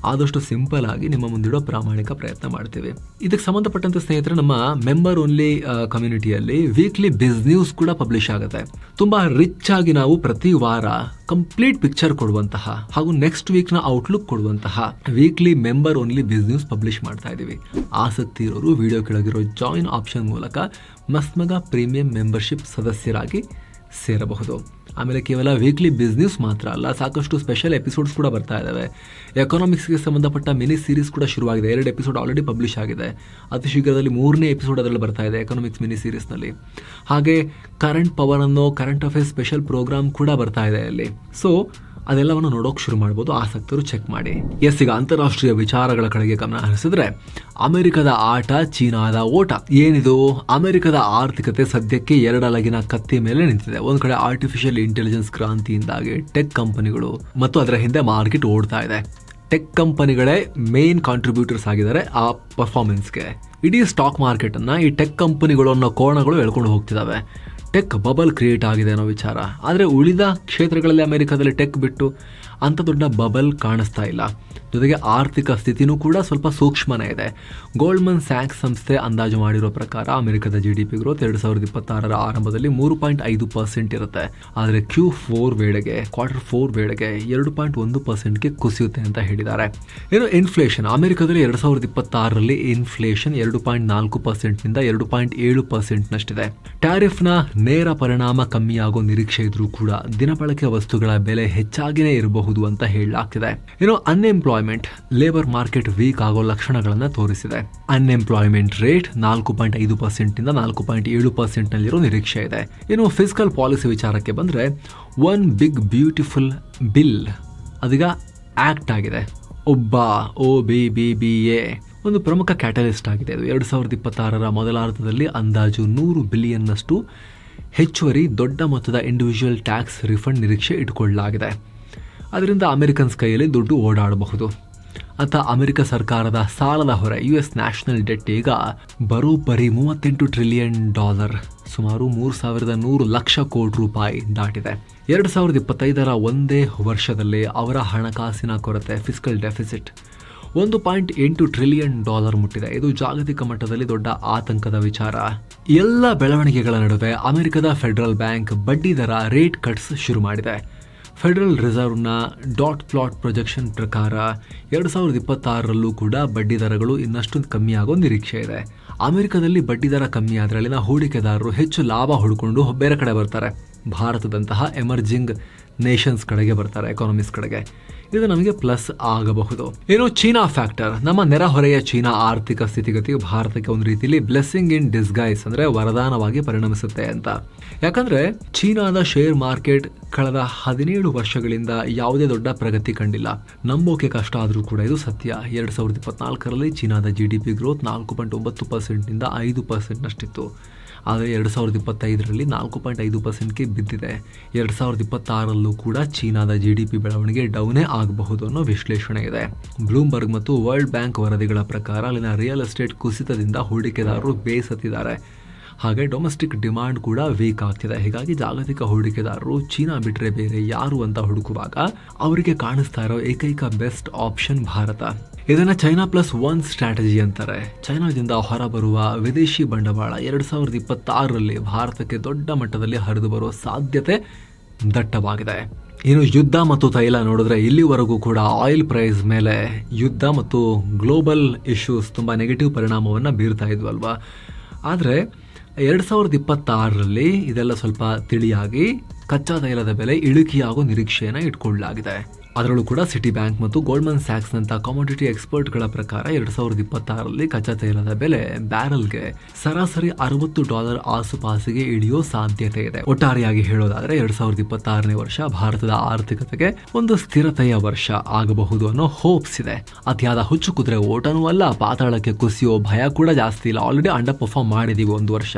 ಆದಷ್ಟು ಸಿಂಪಲ್ ಆಗಿ ನಿಮ್ಮ ಮುಂದಿಡೋ ಪ್ರಾಮಾಣಿಕ ಪ್ರಯತ್ನ ಮಾಡ್ತೀವಿ. ಇದಕ್ಕೆ ಸಂಬಂಧಪಟ್ಟಂತೆ ಸ್ನೇಹಿತರೆ, ನಮ್ಮ ಮೆಂಬರ್ ಓನ್ಲಿ ಕಮ್ಯುನಿಟಿಯಲ್ಲಿ ವೀಕ್ಲಿ ಬಿಸ್ ನ್ಯೂಸ್ ಕೂಡ ಪಬ್ಲಿಷ್ ಆಗುತ್ತೆ. ತುಂಬಾ ರಿಚ್ ಆಗಿ ನಾವು ಪ್ರತಿ ವಾರ ಕಂಪ್ಲೀಟ್ ಪಿಕ್ಚರ್ ಕೊಡುವಂತಹ ಹಾಗೂ ನೆಕ್ಸ್ಟ್ ವೀಕ್ನ ಔಟ್ಲುಕ್ ಕೊಡುವಂತಹ weekly member only business publish ಮಾಡ್ತಾ ಇದೀವಿ. ಆಸಕ್ತಿ ಇರೋರು ವಿಡಿಯೋ ಕೆಳಗಿರೋ ಜಾಯಿನ್ ಆಪ್ಷನ್ ಮೂಲಕ ಮಸ್ಮಗ ಪ್ರೀಮಿಯಂ ಮೆಂಬರ್ಶಿಪ್ ಸದಸ್ಯರಾಗಿ ಸೇರಬಹುದು. ಆಮೇಲೆ ಕೇವಲ ವೀಕ್ಲಿ ಬಿಸ್ನೆಸ್ ಮಾತ್ರ ಅಲ್ಲ, ಸಾಕಷ್ಟು ಸ್ಪೆಷಲ್ ಎಪಿಸೋಡ್ಸ್ ಕೂಡ ಬರ್ತಾ ಇದ್ದಾವೆ ಎಕನಾಮಿಕ್ಸ್ಗೆ ಸಂಬಂಧಪಟ್ಟ ಮಿನಿ ಸೀರೀಸ್ ಕೂಡ ಶುರುವಾಗಿದೆ. ಎರಡು ಎಪಿಸೋಡ್ ಆಲ್ರೆಡಿ ಪಬ್ಲಿಷ್ ಆಗಿದೆ. ಅತಿ ಶೀಘ್ರದಲ್ಲಿ ಮೂರನೇ ಎಪಿಸೋಡ್ ಅದರಲ್ಲಿ ಬರ್ತಾ ಇದೆ ಎಕನಾಮಿಕ್ಸ್ ಮಿನಿ ಸೀರೀಸ್ನಲ್ಲಿ ಹಾಗೆ ಕರೆಂಟ್ ಪವರ್ ಅನ್ನೋ ಕರೆಂಟ್ ಅಫೇರ್ಸ್ ಸ್ಪೆಷಲ್ ಪ್ರೋಗ್ರಾಮ್ ಕೂಡ ಬರ್ತಾ ಇದೆ ಅಲ್ಲಿ. ಸೊ ಅದೆಲ್ಲವನ್ನು ನೋಡೋಕೆ ಶುರು ಮಾಡ್ಬೋದು. ಆಸಕ್ತರು ಚೆಕ್ ಮಾಡಿ. ಎಸ್, ಈಗ ಅಂತಾರಾಷ್ಟ್ರೀಯ ವಿಚಾರಗಳ ಕಡೆಗೆ ಗಮನ ಹರಿಸಿದ್ರೆ, ಅಮೆರಿಕದ ಆಟ ಚೀನಾದ ಓಟ. ಏನಿದು? ಅಮೆರಿಕದ ಆರ್ಥಿಕತೆ ಸದ್ಯಕ್ಕೆ ಎರಡಲಗಿನ ಕತ್ತಿ ಮೇಲೆ ನಿಂತಿದೆ. ಒಂದು ಕಡೆ ಆರ್ಟಿಫಿಷಿಯಲ್ ಇಂಟೆಲಿಜೆನ್ಸ್ ಕ್ರಾಂತಿಯಿಂದಾಗಿ ಟೆಕ್ ಕಂಪನಿಗಳು ಮತ್ತು ಅದರ ಹಿಂದೆ ಮಾರ್ಕೆಟ್ ಓಡ್ತಾ ಇದೆ. ಟೆಕ್ ಕಂಪನಿಗಳೇ ಮೇನ್ ಕಾಂಟ್ರಿಬ್ಯೂಟರ್ಸ್ ಆಗಿದ್ದಾರೆ ಆ ಪರ್ಫಾರ್ಮೆನ್ಸ್ಗೆ ಇಡೀ ಸ್ಟಾಕ್ ಮಾರ್ಕೆಟನ್ನು ಈ ಟೆಕ್ ಕಂಪನಿಗಳು ಅನ್ನೋ ಕೋಣಗಳು ಎಳ್ಕೊಂಡು ಹೋಗ್ತಿದ್ದಾವೆ ಟೆಕ್ ಬಬಲ್ ಕ್ರಿಯೇಟ್ ಆಗಿದೆ ಅನ್ನೋ ವಿಚಾರ. ಆದರೆ ಉಳಿದ ಕ್ಷೇತ್ರಗಳಲ್ಲಿ ಅಮೆರಿಕದಲ್ಲಿ ಟೆಕ್ ಬಿಟ್ಟು ಅಂಥ ದೊಡ್ಡ ಬಬಲ್ ಕಾಣಿಸ್ತಾ ಇಲ್ಲ. ಜೊತೆಗೆ ಆರ್ಥಿಕ ಸ್ಥಿತಿನೂ ಕೂಡ ಸ್ವಲ್ಪ ಸೂಕ್ಷ್ಮನೇ ಇದೆ. ಗೋಲ್ಡ್ಮನ್ ಸ್ಯಾಕ್ಸ್ ಸಂಸ್ಥೆ ಅಂದಾಜು ಮಾಡಿರೋ ಪ್ರಕಾರ ಅಮೆರಿಕದ ಜಿ ಡಿ ಪಿ ಗ್ರೋತ್ ಎರಡು ಸಾವಿರದ ಇಪ್ಪತ್ತಾರರ ಆರಂಭದಲ್ಲಿ ಮೂರು ಪಾಯಿಂಟ್ ಐದು ಪರ್ಸೆಂಟ್ ಇರುತ್ತೆ. ಆದರೆ ಕ್ಯೂ ಫೋರ್ ವೇಳೆಗೆ, ಕ್ವಾರ್ಟರ್ ಫೋರ್ ವೇಳೆಗೆ ಎರಡು ಪಾಯಿಂಟ್ ಒಂದು ಪರ್ಸೆಂಟ್ಗೆ ಕುಸಿಯುತ್ತೆ ಅಂತ ಹೇಳಿದ್ದಾರೆ. ಏನು ಇನ್ಫ್ಲೇಷನ್, ಅಮೆರಿಕದಲ್ಲಿ ಎರಡು ಸಾವಿರದ ಇಪ್ಪತ್ತಾರರಲ್ಲಿ ಇನ್ಫ್ಲೇಷನ್ ಎರಡು ಪಾಯಿಂಟ್ ನಾಲ್ಕು ಪರ್ಸೆಂಟ್ನಿಂದ ಎರಡು ಪಾಯಿಂಟ್ ಏಳು ಪರ್ಸೆಂಟ್ನಷ್ಟಿದೆ ಟ್ಯಾರಿಫ್ನ ನೇರ ಪರಿಣಾಮ ಕಮ್ಮಿಯಾಗೋ ನಿರೀಕ್ಷೆ ಇದ್ರೂ ಕೂಡ ದಿನಬಳಕೆ ವಸ್ತುಗಳ ಬೆಲೆ ಹೆಚ್ಚಾಗಿನೇ ಇರಬಹುದು ಅಂತ ಹೇಳಲಾಗ್ತಿದೆ. ಇನ್ನು ಅನ್ಎಂಪ್ಲಾಯ್ಮೆಂಟ್ ಲೇಬರ್ ಮಾರ್ಕೆಟ್ ವೀಕ್ ಆಗೋ ಲಕ್ಷಣಗಳನ್ನು ತೋರಿಸಿದೆ. ಅನ್ಎಂಪ್ಲಾಯ್ಮೆಂಟ್ ರೇಟ್ ನಾಲ್ಕು ಪಾಯಿಂಟ್ ಐದು ಪರ್ಸೆಂಟಿಂದ ನಾಲ್ಕು ಪಾಯಿಂಟ್ ಏಳು ಪರ್ಸೆಂಟ್ನಲ್ಲಿರೋ ನಿರೀಕ್ಷೆ ಇದೆ. ಇನ್ನು ಫಿಸಿಕಲ್ ಪಾಲಿಸಿ ವಿಚಾರಕ್ಕೆ ಬಂದರೆ ಒನ್ ಬಿಗ್ ಬ್ಯೂಟಿಫುಲ್ ಬಿಲ್ ಅದೀಗ ಆಕ್ಟ್ ಆಗಿದೆ. ಒಬ್ಬ O B B B A ಒಂದು ಪ್ರಮುಖ ಕ್ಯಾಟಲಿಸ್ಟ್ ಆಗಿದೆ. ಅದು ಎರಡು ಸಾವಿರದ ಇಪ್ಪತ್ತಾರರ ಮೊದಲಾರ್ಧದಲ್ಲಿ ಅಂದಾಜು ನೂರು ಬಿಲಿಯನ್ನಷ್ಟು ಹೆಚ್ಚುವರಿ ದೊಡ್ಡ ಮೊತ್ತದ ಇಂಡಿವಿಜುವಲ್ ಟ್ಯಾಕ್ಸ್ ರಿಫಂಡ್ ನಿರೀಕ್ಷೆ ಇಟ್ಕೊಳ್ಳಲಾಗಿದೆ. ಅದರಿಂದ ಅಮೆರಿಕನ್ಸ್ ಕೈಯಲ್ಲಿ ದುಡ್ಡು ಓಡಾಡಬಹುದು. ಅತ್ತ ಅಮೆರಿಕ ಸರ್ಕಾರದ ಸಾಲದ ಹೊರೆ ಯು ಎಸ್ ನ್ಯಾಷನಲ್ ಡೆಟ್ ಈಗ ಬರೋಬ್ಬರಿ ಮೂವತ್ತೆಂಟು ಟ್ರಿಲಿಯನ್ ಡಾಲರ್, ಸುಮಾರು ಮೂರು ಸಾವಿರದ ನೂರು ಲಕ್ಷ ಕೋಟಿ ರೂಪಾಯಿ ದಾಟಿದೆ. ಎರಡು ಸಾವಿರದ ಇಪ್ಪತ್ತೈದರ ಒಂದೇ ವರ್ಷದಲ್ಲಿ ಅವರ ಹಣಕಾಸಿನ ಕೊರತೆ, ಫಿಸಿಕಲ್ ಡೆಫಿಸಿಟ್. ಒಂದು ಪಾಯಿಂಟ್ ಎಂಟು ಟ್ರಿಲಿಯನ್ ಡಾಲರ್ ಮುಟ್ಟಿದೆ. ಇದು ಜಾಗತಿಕ ಮಟ್ಟದಲ್ಲಿ ದೊಡ್ಡ ಆತಂಕದ ವಿಚಾರ. ಎಲ್ಲ ಬೆಳವಣಿಗೆಗಳ ನಡುವೆ ಅಮೆರಿಕದ ಫೆಡರಲ್ ಬ್ಯಾಂಕ್ ಬಡ್ಡಿ ದರ ರೇಟ್ ಕಟ್ಸ್ ಶುರು ಮಾಡಿದೆ. ಫೆಡರಲ್ ರಿಸರ್ವ್ನ ಡಾಟ್ ಪ್ಲಾಟ್ ಪ್ರೊಜೆಕ್ಷನ್ ಪ್ರಕಾರ ಎರಡು ಸಾವಿರದ ಇಪ್ಪತ್ತಾರರಲ್ಲೂ ಕೂಡ ಬಡ್ಡಿದರಗಳು ಇನ್ನಷ್ಟು ಕಮ್ಮಿಯಾಗೋ ನಿರೀಕ್ಷೆ ಇದೆ. ಅಮೆರಿಕದಲ್ಲಿ ಬಡ್ಡಿದರ ಕಮ್ಮಿ ಆದರೆ ಹೂಡಿಕೆದಾರರು ಹೆಚ್ಚು ಲಾಭ ಹುಡ್ಕೊಂಡು ಬೇರೆ ಕಡೆ ಬರ್ತಾರೆ. ಭಾರತದಂತಹ ಎಮರ್ಜಿಂಗ್ ನೇಷನ್ಸ್ ಕಡೆಗೆ ಬರ್ತಾರೆ ಎಕಾನಮಿಸ್ ಕಡೆಗೆ. ಇದು ನಮಗೆ ಪ್ಲಸ್ ಆಗಬಹುದು. ಏನು ಚೀನಾ ಫ್ಯಾಕ್ಟರ್ ನಮ್ಮ ನೆರೆಹೊರೆಯ ಚೀನಾ ಆರ್ಥಿಕ ಸ್ಥಿತಿಗತಿ ಭಾರತಕ್ಕೆ ಒಂದು ರೀತಿಯಲ್ಲಿ ಬ್ಲೆಸ್ಸಿಂಗ್ ಇನ್ ಡಿಸ್ಗೈಸ್ ಅಂದ್ರೆ ವರದಾನವಾಗಿ ಪರಿಣಮಿಸುತ್ತೆ ಅಂತ. ಯಾಕಂದ್ರೆ ಚೀನಾದ ಶೇರ್ ಮಾರ್ಕೆಟ್ ಕಳೆದ ಹದಿನೇಳು ವರ್ಷಗಳಿಂದ ಯಾವುದೇ ದೊಡ್ಡ ಪ್ರಗತಿ ಕಂಡಿಲ್ಲ. ನಂಬೋಕೆ ಕಷ್ಟ ಆದರೂ ಕೂಡ ಇದು ಸತ್ಯ. ಎರಡು ಸಾವಿರದ ಇಪ್ಪತ್ನಾಲ್ಕರಲ್ಲಿ ಚೀನಾದ ಜಿ ಡಿ ಪಿ ಗ್ರೋತ್ ನಾಲ್ಕು ಪಾಯಿಂಟ್ ಒಂಬತ್ತು ಪರ್ಸೆಂಟ್ನಿಂದ ಐದು ಪರ್ಸೆಂಟ್ನಷ್ಟಿತ್ತು ಆದರೆ ಎರಡು ಸಾವಿರದ ಇಪ್ಪತ್ತೈದರಲ್ಲಿ ನಾಲ್ಕು ಪಾಯಿಂಟ್ ಐದು ಪರ್ಸೆಂಟ್ಗೆ ಬಿದ್ದಿದೆ. ಎರಡು ಸಾವಿರದ ಇಪ್ಪತ್ತಾರಲ್ಲೂ ಕೂಡ ಚೀನಾದ ಜಿ ಡಿ ಪಿ ಬೆಳವಣಿಗೆ ಡೌನೇ ಆಗಬಹುದು ಅನ್ನೋ ವಿಶ್ಲೇಷಣೆ ಇದೆ. ಬ್ಲೂಮ್ಬರ್ಗ್ ಮತ್ತು ವರ್ಲ್ಡ್ ಬ್ಯಾಂಕ್ ವರದಿಗಳ ಪ್ರಕಾರ ಅಲ್ಲಿನ ರಿಯಲ್ ಎಸ್ಟೇಟ್ ಕುಸಿತದಿಂದ ಹೂಡಿಕೆದಾರರು ಬೇಸತ್ತಿದ್ದಾರೆ. ಹಾಗೆ ಡೊಮೆಸ್ಟಿಕ್ ಡಿಮ್ಯಾಂಡ್ ಕೂಡ ವೀಕ್ ಆಗ್ತಿದೆ. ಹೀಗಾಗಿ ಜಾಗತಿಕ ಹೂಡಿಕೆದಾರರು ಚೀನಾ ಬಿಟ್ಟರೆ ಬೇರೆ ಯಾರು ಅಂತ ಹುಡುಕುವಾಗ ಅವರಿಗೆ ಕಾಣಿಸ್ತಾ ಇರೋ ಏಕೈಕ ಬೆಸ್ಟ್ ಆಪ್ಷನ್ ಭಾರತ. ಇದನ್ನ ಚೈನಾ ಪ್ಲಸ್ ಒನ್ ಸ್ಟ್ರಾಟಜಿ ಅಂತಾರೆ. ಚೈನಾದಿಂದ ಹೊರಬರುವ ವಿದೇಶಿ ಬಂಡವಾಳ ಎರಡು ಸಾವಿರದ ಇಪ್ಪತ್ತಾರರಲ್ಲಿ ಭಾರತಕ್ಕೆ ದೊಡ್ಡ ಮಟ್ಟದಲ್ಲಿ ಹರಿದು ಬರುವ ಸಾಧ್ಯತೆ ದಟ್ಟವಾಗಿದೆ. ಇನ್ನು ಯುದ್ಧ ಮತ್ತು ತೈಲ ನೋಡಿದ್ರೆ ಇಲ್ಲಿವರೆಗೂ ಕೂಡ ಆಯಿಲ್ ಪ್ರೈಸ್ ಮೇಲೆ ಯುದ್ಧ ಮತ್ತು ಗ್ಲೋಬಲ್ ಇಶ್ಯೂಸ್ ತುಂಬ ನೆಗೆಟಿವ್ ಪರಿಣಾಮವನ್ನು ಬೀರ್ತಾ ಇದ್ವಲ್ವಾ? ಆದರೆ ಎರಡು ಸಾವಿರದ ಇಪ್ಪತ್ತಾರರಲ್ಲಿ ಇದೆಲ್ಲ ಸ್ವಲ್ಪ ತಿಳಿಯಾಗಿ ಕಚ್ಚಾ ತೈಲದ ಬೆಲೆ ಇಳಿಕೆಯಾಗೋ ನಿರೀಕ್ಷೆಯನ್ನು ಇಟ್ಕೊಳ್ಳಲಾಗಿದೆ. ಅದರಲ್ಲೂ ಕೂಡ ಸಿಟಿ ಬ್ಯಾಂಕ್ ಮತ್ತು ಗೋಲ್ಡ್ಮನ್ ಸ್ಯಾಕ್ಸ್ ನಂತ ಕಾಮೋಡಿಟಿ ಎಕ್ಸ್ಪರ್ಟ್ಗಳ ಪ್ರಕಾರ ಎರಡ್ ಸಾವಿರದ ಇಪ್ಪತ್ತಾರರಲ್ಲಿ ಕಚ್ಚಾ ತೈಲದ ಬೆಲೆ ಬ್ಯಾರಲ್ಗೆ ಸರಾಸರಿ ಅರವತ್ತು ಡಾಲರ್ ಆಸುಪಾಸಿಗೆ ಇಳಿಯೋ ಸಾಧ್ಯತೆ ಇದೆ. ಒಟ್ಟಾರೆಯಾಗಿ ಹೇಳೋದಾದ್ರೆ ಎರಡ್ ಸಾವಿರದ ಇಪ್ಪತ್ತಾರನೇ ವರ್ಷ ಭಾರತದ ಆರ್ಥಿಕತೆಗೆ ಒಂದು ಸ್ಥಿರತೆಯ ವರ್ಷ ಆಗಬಹುದು ಅನ್ನೋ ಹೋಪ್ಸ್ ಇದೆ. ಅತಿಯಾದ ಹುಚ್ಚು ಕುದುರೆ ಓಟನೂ ಅಲ್ಲ, ಪಾತಾಳಕ್ಕೆ ಕುಸಿಯೋ ಭಯ ಕೂಡ ಜಾಸ್ತಿ ಇಲ್ಲ. ಆಲ್ರೆಡಿ ಅಂಡರ್ ಪರ್ಫಾರ್ಮ್ ಮಾಡಿದೀವಿ ಒಂದು ವರ್ಷ.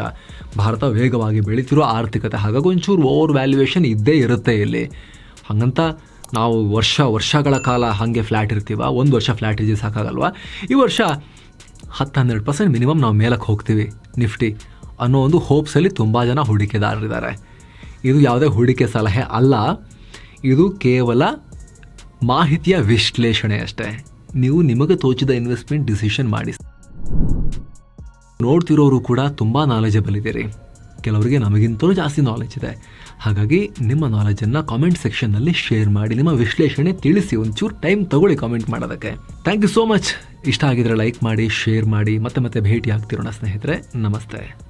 ಭಾರತ ವೇಗವಾಗಿ ಬೆಳೀತಿರೋ ಆರ್ಥಿಕತೆ ಹಾಗಾಗಿ ಒಂಚೂರು ಓವರ್ ವ್ಯಾಲ್ಯೂಯೇಷನ್ ಇದ್ದೇ ಇರುತ್ತೆ ಇಲ್ಲಿ. ಹಾಗಂತ ನಾವು ವರ್ಷ, ವರ್ಷಗಳ ಕಾಲ ಹಾಗೆ ಫ್ಲ್ಯಾಟ್ ಇರ್ತೀವ, ಒಂದು ವರ್ಷ ಫ್ಲ್ಯಾಟ್ ಇದ್ದು ಸಾಕಾಗಲ್ವಾ? ಈ ವರ್ಷ ಹತ್ತು ಹನ್ನೆರಡು ಪರ್ಸೆಂಟ್ ಮಿನಿಮಮ್ ನಾವು ಮೇಲಕ್ಕೆ ಹೋಗ್ತೀವಿ ನಿಫ್ಟಿ ಅನ್ನೋ ಒಂದು ಹೋಪ್ಸಲ್ಲಿ ತುಂಬ ಜನ ಹೂಡಿಕೆದಾರರಿದ್ದಾರೆ ಇದು ಯಾವುದೇ ಹೂಡಿಕೆ ಸಲಹೆ ಅಲ್ಲ, ಇದು ಕೇವಲ ಮಾಹಿತಿಯ ವಿಶ್ಲೇಷಣೆ ಅಷ್ಟೇ. ನೀವು ನಿಮಗೆ ತೋಚಿದ ಇನ್ವೆಸ್ಟ್ಮೆಂಟ್ ಡಿಸಿಷನ್ ಮಾಡಿ. ನೋಡ್ತಿರೋರು ಕೂಡ ತುಂಬ ನಾಲೆಜಬಲ್ ಇದ್ದೀರಿ. ಕೆಲವರಿಗೆ ನಮಗಿಂತಲೂ ಜಾಸ್ತಿ ನಾಲೆಜ್ ಇದೆ. ಹಾಗಾಗಿ ನಿಮ್ಮ ನಾಲೆಜನ್ನು ಕಾಮೆಂಟ್ ಸೆಕ್ಷನ್ನಲ್ಲಿ ಶೇರ್ ಮಾಡಿ, ನಿಮ್ಮ ವಿಶ್ಲೇಷಣೆ ತಿಳಿಸಿ, ಒಂಚೂರು ಟೈಮ್ ತಗೊಳ್ಳಿ ಕಾಮೆಂಟ್ ಮಾಡೋದಕ್ಕೆ. ಥ್ಯಾಂಕ್ ಯು ಸೋ ಮಚ್ ಇಷ್ಟ ಆಗಿದ್ರೆ ಲೈಕ್ ಮಾಡಿ ಶೇರ್ ಮಾಡಿ, ಮತ್ತೆ ಮತ್ತೆ ಭೇಟಿ ಆಗ್ತಿರೋಣ ಸ್ನೇಹಿತರೆ. ನಮಸ್ತೆ.